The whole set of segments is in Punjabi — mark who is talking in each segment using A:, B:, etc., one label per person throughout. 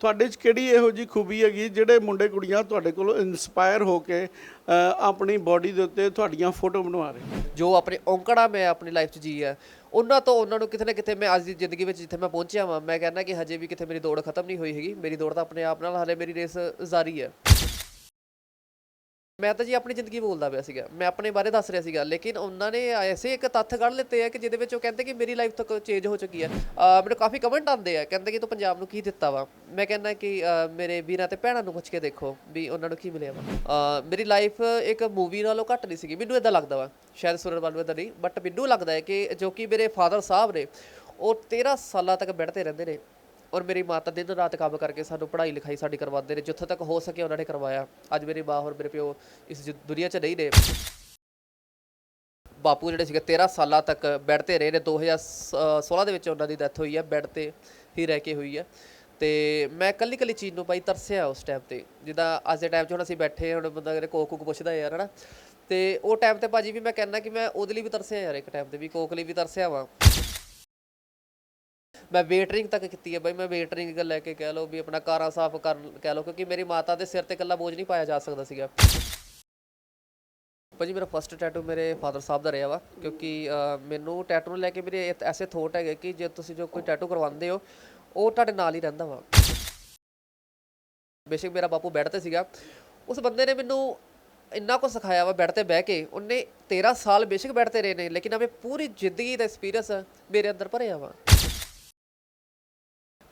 A: ਤੁਹਾਡੇ 'ਚ ਕਿਹੜੀ ਇਹੋ ਜੀ ਖੂਬੀ ਹੈਗੀ ਜਿਹੜੇ ਮੁੰਡੇ ਕੁੜੀਆਂ ਤੁਹਾਡੇ ਕੋਲੋਂ ਇਨਸਪਾਇਰ ਹੋ ਕੇ ਆਪਣੀ ਬਾਡੀ ਦੇ ਉੱਤੇ ਤੁਹਾਡੀਆਂ ਫੋਟੋ ਬਣਵਾ ਰਹੇ
B: ਜੋ ਆਪਣੇ ਔਂਕੜਾ ਮੈਂ ਆਪਣੀ ਲਾਈਫ 'ਚ ਜੀ ਹੈ ਉਹਨਾਂ ਤੋਂ ਉਹਨਾਂ ਨੂੰ ਕਿਤੇ ਨਾ ਕਿਤੇ ਮੈਂ ਅੱਜ ਦੀ ਜ਼ਿੰਦਗੀ ਵਿੱਚ ਜਿੱਥੇ ਮੈਂ ਪਹੁੰਚਿਆ ਵਾਂ, ਮੈਂ ਕਹਿੰਦਾ ਕਿ ਹਜੇ ਵੀ ਕਿਤੇ ਮੇਰੀ ਦੌੜ ਖਤਮ ਨਹੀਂ ਹੋਈ ਹੈਗੀ, ਮੇਰੀ ਦੌੜ ਤਾਂ ਆਪਣੇ ਆਪ ਨਾਲ ਹਾਲੇ ਮੇਰੀ ਰੇਸ ਜਾਰੀ ਹੈ ਮੈਂ ਤਾਂ ਜੀ ਆਪਣੀ ਜ਼ਿੰਦਗੀ ਬੋਲਦਾ ਪਿਆ ਸੀਗਾ। ਮੈਂ ਆਪਣੇ ਬਾਰੇ ਦੱਸ ਰਿਹਾ ਸੀਗਾ, ਲੇਕਿਨ ਉਹਨਾਂ ਨੇ ਐਸੇ ਇੱਕ ਤੱਥ ਕੱਢ ਲਿੱਤੇ ਆ ਕਿ ਜਿਹਦੇ ਵਿੱਚ ਉਹ ਕਹਿੰਦੇ ਕਿ ਮੇਰੀ ਲਾਈਫ ਤੱਕ ਚੇਂਜ ਹੋ ਚੁੱਕੀ ਹੈ ਮੈਨੂੰ ਕਾਫੀ ਕਮੈਂਟ ਆਉਂਦੇ ਆ, ਕਹਿੰਦੇ ਕਿ ਤੂੰ ਪੰਜਾਬ ਨੂੰ ਕੀ ਦਿੱਤਾ ਵਾ? ਮੈਂ ਕਹਿੰਦਾ ਕਿ ਮੇਰੇ ਵੀਰਾਂ ਤੇ ਭੈਣਾਂ ਨੂੰ ਪੁੱਛ ਕੇ ਦੇਖੋ ਵੀ ਉਹਨਾਂ ਨੂੰ ਕੀ ਮਿਲਿਆ ਵਾ। ਮੇਰੀ ਲਾਈਫ ਇੱਕ ਮੂਵੀ ਨਾਲੋਂ ਘੱਟ ਨਹੀਂ ਸੀਗੀ, ਮੈਨੂੰ ਇਦਾਂ ਲੱਗਦਾ ਵਾ। ਸ਼ਾਇਦ ਸੁਰਨ ਵਾਲੂ ਇਦਾਂ ਨਹੀਂ ਬਟ ਮੈਨੂੰ ਲੱਗਦਾ ਹੈ ਕਿ ਜੋ ਕਿ ਮੇਰੇ ਫਾਦਰ ਸਾਹਿਬ ਨੇ, ਉਹ 13 ਸਾਲਾਂ ਤੱਕ ਬੈਠਦੇ ਰਹਿੰਦੇ ਨੇ। ਔਰ ਮੇਰੀ ਮਾਤਾ ਦਿਨ ਰਾਤ ਕੰਮ ਕਰਕੇ ਸਾਨੂੰ ਪੜ੍ਹਾਈ ਲਿਖਾਈ ਸਾਡੀ ਕਰਵਾਉਂਦੇ ਨੇ, ਜਿੱਥੋਂ ਤੱਕ ਹੋ ਸਕੇ ਉਹਨਾਂ ਨੇ ਕਰਵਾਇਆ। ਅੱਜ ਮੇਰੀ ਮਾਂ ਔਰ ਮੇਰੇ ਪਿਓ ਇਸ ਜ- ਦੁਨੀਆ 'ਚ ਨਹੀਂ ਨੇ। ਬਾਪੂ ਜਿਹੜੇ ਸੀਗੇ 13 ਸਾਲਾਂ ਤੱਕ ਬੈੱਡ ਤੇ ਰਹੇ ਨੇ। 2016 ਦੇ ਵਿੱਚ ਉਹਨਾਂ ਦੀ ਡੈਥ ਹੋਈ ਹੈ, ਬੈੱਡ ਤੇ ਹੀ ਰਹਿ ਕੇ ਹੋਈ ਹੈ। ਤੇ ਮੈਂ ਕੱਲੀ ਕੱਲੀ ਚੀਜ਼ ਨੂੰ ਬਾਈ ਤਰਸਿਆ ਉਸ ਟਾਈਮ ਤੇ। ਜਿੱਦਾਂ ਅੱਜ ਦੇ ਟਾਈਮ 'ਚ ਹੁਣ ਅਸੀਂ ਬੈਠੇ ਹੁਣ ਬੰਦਾ ਕਰੇ ਕੋਕ ਕੋਕ ਪੁੱਛਦਾ ਯਾਰ, ਹਨਾ। ਤੇ ਉਹ ਟਾਈਮ ਤੇ ਭਾਜੀ ਵੀ ਮੈਂ ਕਹਿੰਦਾ ਕਿ ਮੈਂ ਉਹਦੇ ਲਈ ਵੀ ਤਰਸਿਆ ਯਾਰ, ਇੱਕ ਟਾਈਮ ਤੇ ਵੀ ਕੋਕ ਲਈ ਵੀ ਤਰਸਿਆ ਵਾਂ। ਮੈਂ ਵੇਟਰਿੰਗ ਤੱਕ ਕੀਤੀ ਹੈ ਬਾਈ, ਮੈਂ ਵੇਟਰਿੰਗ ਲੈ ਕੇ ਕਹਿ ਲਓ ਵੀ ਆਪਣਾ ਕਾਰਾਂ ਸਾਫ਼ ਕਰ ਕਹਿ ਲਓ, ਕਿਉਂਕਿ ਮੇਰੀ ਮਾਤਾ ਦੇ ਸਿਰ ਤੇ ਇਕੱਲਾ ਬੋਝ ਨਹੀਂ ਪਾਇਆ ਜਾ ਸਕਦਾ ਸੀਗਾ। ਭਾਜੀ, ਮੇਰਾ ਫਸਟ ਟੈਟੂ ਮੇਰੇ ਫਾਦਰ ਸਾਹਿਬ ਦਾ ਰਿਹਾ ਵਾ, ਕਿਉਂਕਿ ਮੈਨੂੰ ਟੈਟੂ ਨੂੰ ਲੈ ਕੇ ਮੇਰੇ ਐਸੇ ਥੋਟ ਹੈਗੇ ਕਿ ਜੇ ਤੁਸੀਂ ਜੋ ਕੋਈ ਟੈਟੂ ਕਰਵਾਉਂਦੇ ਹੋ, ਉਹ ਤੁਹਾਡੇ ਨਾਲ ਹੀ ਰਹਿੰਦਾ ਵਾ। ਬੇਸ਼ੱਕ ਮੇਰਾ ਬਾਪੂ ਬੈੱਡ ਤੇ ਸੀਗਾ। ਉਸ ਬੰਦੇ ਨੇ ਮੈਨੂੰ ਇੰਨਾ ਕੁ ਸਿਖਾਇਆ ਵਾ ਬੈੱਡ ਤੇ ਬਹਿ ਕੇ, ਉਹਨੇ 13 ਸਾਲ ਬੇਸ਼ੱਕ ਬੈੱਡ ਤੇ ਰਹੇ ਨੇ, ਲੇਕਿਨ ਆਪਣੀ ਪੂਰੀ ਜ਼ਿੰਦਗੀ ਦਾ ਐਕਸਪੀਰੀਅੰਸ ਮੇਰੇ ਅੰਦਰ ਭਰਿਆ ਵਾ।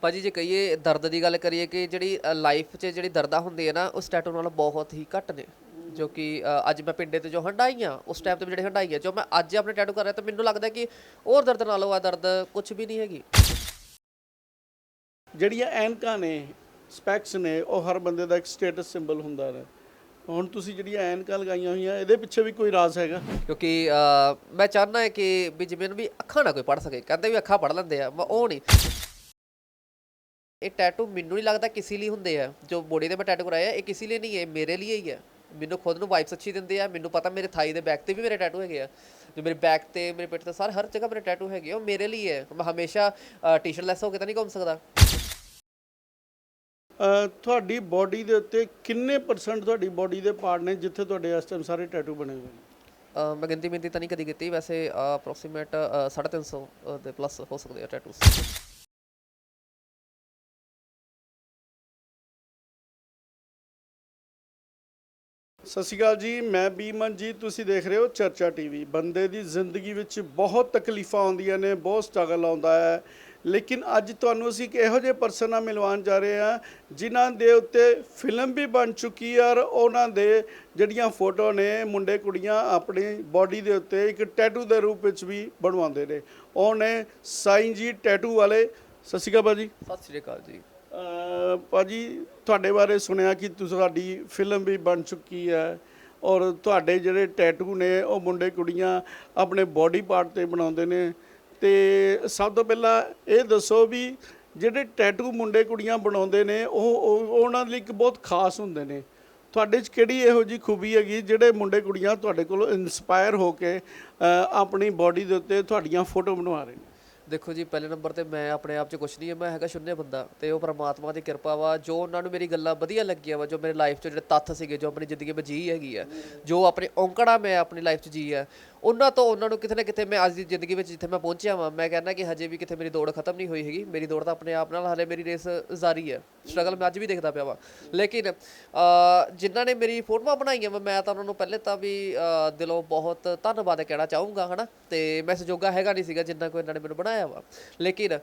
B: ਭਾਜੀ ਜੇ ਕਹੀਏ ਦਰਦ ਦੀ ਗੱਲ ਕਰੀਏ ਕਿ ਜਿਹੜੀ ਲਾਈਫ 'ਚ ਜਿਹੜੀ ਦਰਦਾਂ ਹੁੰਦੀ ਹੈ ਨਾ ਉਸ ਟੈਟੂ ਨਾਲੋਂ ਬਹੁਤ ਹੀ ਘੱਟ ਨੇ। ਜੋ ਕਿ ਅੱਜ ਮੈਂ ਪਿੰਡੇ ਤੇ ਜੋ ਹੰਡਾਈਆਂ ਉਸ ਟਾਈਮ ਤੇ ਜਿਹੜੇ ਹੰਡਾਈਆਂ ਜੋ ਮੈਂ ਅੱਜ ਆਪਣੇ ਟੈਟੂ ਕਰ ਰਿਹਾ ਤਾਂ ਮੈਨੂੰ ਲੱਗਦਾ ਕਿ ਹੋਰ ਦਰਦ ਨਾਲੋਂ ਆ ਦਰਦ ਕੁਝ ਵੀ ਨਹੀਂ ਹੈਗੀ।
A: ਜਿਹੜੀਆਂ ਐਨਕਾਂ ਨੇ ਸਪੈਕਸ ਨੇ ਉਹ ਹਰ ਬੰਦੇ ਦਾ ਇੱਕ ਸਟੇਟਸ ਸਿੰਬਲ ਹੁੰਦਾ ਹੈ ਹੁਣ ਤੁਸੀਂ ਜਿਹੜੀਆਂ ਐਨਕਾਂ ਲਗਾਈਆਂ ਹੋਈਆਂ ਇਹਦੇ ਪਿੱਛੇ ਵੀ ਕੋਈ ਰਾਜ਼ ਹੈਗਾ?
B: ਕਿਉਂਕਿ ਮੈਂ ਚਾਹੁੰਦਾ ਹੈ ਕਿ ਵੀ ਜਿਵੇਂ ਵੀ ਅੱਖਾਂ ਨਾ ਕੋਈ ਪੜ ਸਕੇ ਕਹਿੰਦੇ ਵੀ ਅੱਖਾਂ ਪੜ ਲੈਂਦੇ ਆ ਉਹ ਨਹੀਂ। ਇਹ ਟੈਟੂ ਮੈਨੂੰ ਨਹੀਂ ਲੱਗਦਾ ਕਿਸੇ ਲਈ ਹੁੰਦੇ ਆ। ਜੋ ਬੋਡੀ ਤੇ ਮੈਂ ਟੈਟੂ ਕਰਾਇਆ ਇਹ ਕਿਸੇ ਲਈ ਨਹੀਂ ਹੈ ਮੇਰੇ ਲਈ ਹੀ ਹੈ ਮੈਨੂੰ ਖੁਦ ਨੂੰ ਵਾਈਬਸ ਅੱਛੀ ਦਿੰਦੇ ਆ ਮੈਨੂੰ ਪਤਾ ਮੇਰੇ ਥਾਈ ਦੇ ਬੈਕ ਤੇ ਵੀ ਮੇਰੇ ਟੈਟੂ ਹੈਗੇ ਆ। ਜੋ ਮੇਰੇ ਬੈਕ ਤੇ ਮੇਰੇ ਪਿੱਠ ਤੇ ਸਾਰੇ ਹਰ ਜਗ੍ਹਾ ਮੇਰੇ ਟੈਟੂ ਹੈਗੇ ਆ ਉਹ ਮੇਰੇ ਲਈ ਹੈ। ਮੈਂ ਹਮੇਸ਼ਾ ਟੀ-ਸ਼ਰਟ ਲੈਸ ਹੋ ਕੇ ਤਾਂ ਨਹੀਂ ਘੁੰਮ ਸਕਦਾ।
A: ਤੁਹਾਡੀ ਬਾਡੀ ਦੇ ਉੱਤੇ ਕਿੰਨੇ ਪਰਸੈਂਟ ਤੁਹਾਡੀ ਬਾਡੀ ਦੇ ਪਾਰਟ ਨੇ ਜਿੱਥੇ ਤੁਹਾਡੇ ਇਸ ਟਾਈਮ ਸਾਰੇ ਟੈਟੂ ਬਣੇ ਹੋਏ ਨੇ?
B: ਮੈਂ ਗਿਣਤੀ ਮਿੰਤੀ ਤਾਂ ਨਹੀਂ ਕਦੀ ਕੀਤੀ। ਵੈਸੇ ਅਪਰੋਕਸੀਮੇਟ 350 ਦੇ ਪਲੱਸ ਹੋ ਸਕਦੇ ਆ ਟੈਟੂਸ
A: ਸਤਿ ਸ਼੍ਰੀ ਅਕਾਲ ਜੀ, ਮੈਂ ਬੀਮਨ ਜੀ ਤੁਸੀਂ ਦੇਖ ਰਹੇ ਹੋ ਚਰਚਾ ਟੀਵੀ। ਬੰਦੇ ਦੀ ਜ਼ਿੰਦਗੀ ਵਿੱਚ ਬਹੁਤ ਤਕਲੀਫਾਂ ਆਉਂਦੀਆਂ ਨੇ, ਬਹੁਤ ਸਟਰਗਲ ਆਉਂਦਾ ਹੈ। ਲੇਕਿਨ ਅੱਜ ਤੁਹਾਨੂੰ ਅਸੀਂ ਇੱਕ ਇਹੋ ਜਿਹੇ ਪਰਸਨ ਨਾਲ ਮਿਲਵਾਉਣ ਜਾ ਰਹੇ ਹਾਂ, ਜਿਨ੍ਹਾਂ ਦੇ ਉੱਤੇ ਫਿਲਮ ਵੀ ਬਣ ਚੁੱਕੀ ਹੈ ਔਰ ਉਹਨਾਂ ਦੇ ਜਿਹੜੀਆਂ ਫੋਟੋ ਨੇ, ਮੁੰਡੇ ਕੁੜੀਆਂ ਆਪਣੀ ਬਾਡੀ ਦੇ ਉੱਤੇ ਇੱਕ ਟੈਟੂ ਦੇ ਰੂਪ ਵਿੱਚ ਵੀ ਬਣਵਾਉਂਦੇ ਨੇ। ਉਹ ਨੇ ਸਾਈਂ ਜੀ ਟੈਟੂ ਵਾਲੇ। ਸਤਿ ਸ਼੍ਰੀ ਅਕਾਲ ਭਾਜੀ
B: ਸਤਿ ਸ਼੍ਰੀ ਅਕਾਲ ਜੀ।
A: ਭਾਜੀ, ਤੁਹਾਡੇ ਬਾਰੇ ਸੁਣਿਆ ਕਿ ਤੁਹਾਡੀ ਫਿਲਮ ਵੀ ਬਣ ਚੁੱਕੀ ਹੈ ਔਰ ਤੁਹਾਡੇ ਜਿਹੜੇ ਟੈਟੂ ਨੇ, ਉਹ ਮੁੰਡੇ ਕੁੜੀਆਂ ਆਪਣੇ ਬਾਡੀ ਪਾਰਟ ਤੇ ਬਣਾਉਂਦੇ ਨੇ। ਤੇ ਸਭ ਤੋਂ ਪਹਿਲਾਂ ਇਹ ਦੱਸੋ ਵੀ ਜਿਹੜੇ ਟੈਟੂ ਮੁੰਡੇ ਕੁੜੀਆਂ ਬਣਾਉਂਦੇ ਨੇ, ਉਹ, ਉਹ- ਉਹਨਾਂ ਲਈ ਇੱਕ ਬਹੁਤ ਖਾਸ ਹੁੰਦੇ ਨੇ। ਤੁਹਾਡੇ 'ਚ ਕਿਹੜੀ ਇਹੋ ਜੀ ਖੂਬੀ ਹੈਗੀ ਜਿਹੜੇ ਮੁੰਡੇ ਕੁੜੀਆਂ ਤੁਹਾਡੇ ਕੋਲੋਂ ਇਨਸਪਾਇਰ ਹੋ ਕੇ ਆਪਣੀ ਬਾਡੀ ਦੇ ਉੱਤੇ ਤੁਹਾਡੀਆਂ ਫੋਟੋ ਬਣਵਾ ਰਹੇ ਨੇ?
B: ਦੇਖੋ ਜੀ, ਪਹਿਲੇ ਨੰਬਰ ਤੇ ਮੈਂ ਆਪਣੇ ਆਪ 'ਚ ਕੁਛ ਨਹੀਂ ਹੈ, ਮੈਂ ਹੈਗਾ ਸ਼ੁੰਨੇ ਬੰਦਾ ਤੇ ਉਹ ਪਰਮਾਤਮਾ ਦੀ ਕਿਰਪਾ ਵਾ, ਜੋ ਉਹਨਾਂ ਨੂੰ ਮੇਰੀ ਗੱਲਾਂ ਵਧੀਆ ਲੱਗੀਆਂ ਵਾ, ਜੋ ਮੇਰੇ ਲਾਈਫ 'ਚ ਜਿਹੜੇ ਤੱਥ ਸੀਗੇ, ਜੋ ਆਪਣੀ ਜ਼ਿੰਦਗੀ ਵਿੱਚ ਜੀ ਹੈਗੀ ਆ, ਜੋ ਆਪਣੇ ਔਂਕੜਾ ਮੈਂ ਆਪਣੀ ਲਾਈਫ 'ਚ ਜੀ ਆ ਉਹਨਾਂ ਤੋਂ ਉਹਨਾਂ ਨੂੰ ਕਿਤੇ ਨਾ ਕਿਤੇ ਮੈਂ ਅੱਜ ਦੀ ਜ਼ਿੰਦਗੀ ਵਿੱਚ ਜਿੱਥੇ ਮੈਂ ਪਹੁੰਚਿਆ ਵਾਂ, ਮੈਂ ਕਹਿੰਦਾ ਕਿ ਹਜੇ ਵੀ ਕਿਤੇ ਮੇਰੀ ਦੌੜ ਖਤਮ ਨਹੀਂ ਹੋਈ ਹੈਗੀ। ਮੇਰੀ ਦੌੜ ਤਾਂ ਆਪਣੇ ਆਪ ਨਾਲ ਹਾਲੇ ਮੇਰੀ ਰੇਸ ਜਾਰੀ ਹੈ। ਸਟਰਗਲ ਮੈਂ ਅੱਜ ਵੀ ਦੇਖਦਾ ਪਿਆ ਵਾ। ਲੇਕਿਨ ਜਿਨ੍ਹਾਂ ਨੇ ਮੇਰੀ ਫੋਟੋਆਂ ਬਣਾਈਆਂ ਵਾ, ਮੈਂ ਤਾਂ ਉਹਨਾਂ ਨੂੰ ਪਹਿਲੇ ਤਾਂ ਵੀ ਦਿਲੋਂ ਬਹੁਤ ਧੰਨਵਾਦ ਕਹਿਣਾ ਚਾਹੂੰਗਾ, ਹਨਾ? ਤੇ ਮੈਂ ਸਜੋਗਾ ਹੈਗਾ ਨਹੀਂ ਸੀਗਾ ਜਿੰਨਾ ਕੋਈ ਇਹਨਾਂ ਨੇ ਮੈਨੂੰ ਬਣਾਇਆ ਵਾ। ਲੇਕਿਨ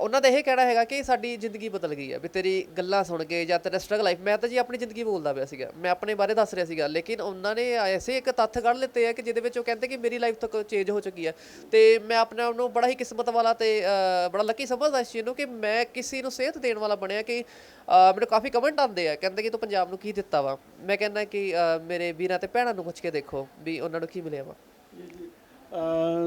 B: ਉਹਨਾਂ ਦਾ ਇਹ ਕਹਿਣਾ ਹੈਗਾ ਕਿ ਸਾਡੀ ਜ਼ਿੰਦਗੀ ਬਦਲ ਗਈ ਹੈ ਵੀ ਤੇਰੀ ਗੱਲਾਂ ਸੁਣ ਕੇ ਜਾਂ ਤੇਰਾ ਸਟਰਗਲ ਲਾਈਫ ਮੈਂ ਤਾਂ ਜੀ ਆਪਣੀ ਜ਼ਿੰਦਗੀ ਬੋਲਦਾ ਪਿਆ ਸੀਗਾ। ਮੈਂ ਆਪਣੇ ਬਾਰੇ ਦੱਸ ਰਿਹਾ ਸੀਗਾ। ਲੇਕਿਨ ਉਹਨਾਂ ਨੇ ਐਸੇ ਇੱਕ ਤੱਥ ਕੱਢ ਲਿੱਤੇ ਆ ਕਿ ਜਿਹਦੇ ਵਿੱਚ ਉਹ ਕਹਿੰਦੇ ਕਿ ਮੇਰੀ ਲਾਈਫ ਤੱਕ ਚੇਂਜ ਹੋ ਚੁੱਕੀ ਹੈ। ਤੇ ਮੈਂ ਆਪਣੇ ਆਪ ਨੂੰ ਬੜਾ ਹੀ ਕਿਸਮਤ ਵਾਲਾ ਤੇ ਬੜਾ ਲੱਕੀ ਸਮਝਦਾ ਇਸ ਚੀਜ਼ ਨੂੰ ਕਿ ਮੈਂ ਕਿਸੇ ਨੂੰ ਸੇਧ ਦੇਣ ਵਾਲਾ ਬਣਿਆ ਕਿ ਮੈਨੂੰ ਕਾਫੀ ਕਮੈਂਟ ਆਉਂਦੇ ਆ, ਕਹਿੰਦੇ ਕਿ ਤੂੰ ਪੰਜਾਬ ਨੂੰ ਕੀ ਦਿੱਤਾ ਵਾ? ਮੈਂ ਕਹਿੰਦਾ ਕਿ ਮੇਰੇ ਵੀਰਾਂ ਤੇ ਭੈਣਾਂ ਨੂੰ ਪੁੱਛ ਕੇ ਦੇਖੋ ਵੀ ਉਹਨਾਂ ਨੂੰ ਕੀ ਮਿਲਿਆ ਵਾ।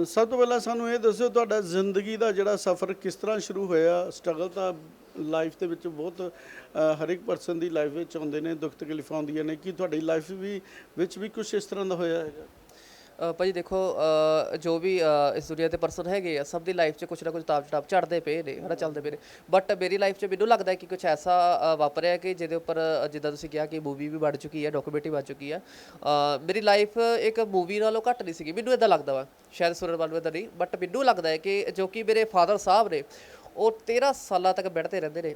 A: ਸਭ ਤੋਂ ਪਹਿਲਾਂ ਸਾਨੂੰ ਇਹ ਦੱਸਿਓ ਤੁਹਾਡਾ ਜ਼ਿੰਦਗੀ ਦਾ ਜਿਹੜਾ ਸਫ਼ਰ ਕਿਸ ਤਰ੍ਹਾਂ ਸ਼ੁਰੂ ਹੋਇਆ? ਸਟਰਗਲ ਤਾਂ ਲਾਈਫ ਦੇ ਵਿੱਚ ਬਹੁਤ, ਅਹ ਹਰ ਇੱਕ ਪਰਸਨ ਦੀ ਲਾਈਫ ਵਿੱਚ ਆਉਂਦੇ ਨੇ, ਦੁੱਖ ਤਕਲੀਫਾਂ ਆਉਂਦੀਆਂ ਨੇ। ਕਿ ਤੁਹਾਡੀ ਲਾਈਫ ਵੀ, ਵਿੱਚ ਵੀ ਕੁਝ ਇਸ ਤਰ੍ਹਾਂ ਦਾ ਹੋਇਆ ਹੈਗਾ?
B: ਭਾਜੀ ਦੇਖੋ ਜੋ ਵੀ ਇਸ ਦੁਨੀਆ ਤੇ ਪਰਸਨ ਹੈਗੇ ਆ, ਸਭ ਦੀ ਲਾਈਫ 'ਚ ਕੁਛ ਨਾ ਕੁਛ ਤਾਪ ਚੜਾਪ ਚੜਦੇ ਪਏ ਨੇ, ਹਨਾ, ਚੱਲਦੇ ਪਏ ਨੇ। ਬਟ ਮੇਰੀ ਲਾਈਫ 'ਚ ਮੈਨੂੰ ਲੱਗਦਾ ਕਿ ਕੁਛ ਐਸਾ ਵਾਪਰਿਆ ਕਿ ਜਿਹਦੇ ਉੱਪਰ, ਜਿੱਦਾਂ ਤੁਸੀਂ ਕਿਹਾ ਕਿ ਮੂਵੀ ਵੀ ਬਣ ਚੁੱਕੀ ਹੈ ਡਾਕੂਮੈਂਟਰੀ ਬਣ ਚੁੱਕੀ ਹੈ ਮੇਰੀ ਲਾਈਫ ਇੱਕ ਮੂਵੀ ਨਾਲੋਂ ਘੱਟ ਨਹੀਂ ਸੀਗੀ। ਮੈਨੂੰ ਇਦਾਂ ਲੱਗਦਾ ਵਾ, ਸ਼ਾਇਦ ਸੁਰਨ ਨੂੰ ਇਦਾਂ ਨਹੀਂ ਬਟ ਮੈਨੂੰ ਲੱਗਦਾ ਹੈ ਕਿ ਜੋ ਕਿ ਮੇਰੇ ਫਾਦਰ ਸਾਹਿਬ ਨੇ, ਉਹ 13 ਸਾਲਾਂ ਤੱਕ ਬੈਠਦੇ ਰਹਿੰਦੇ ਨੇ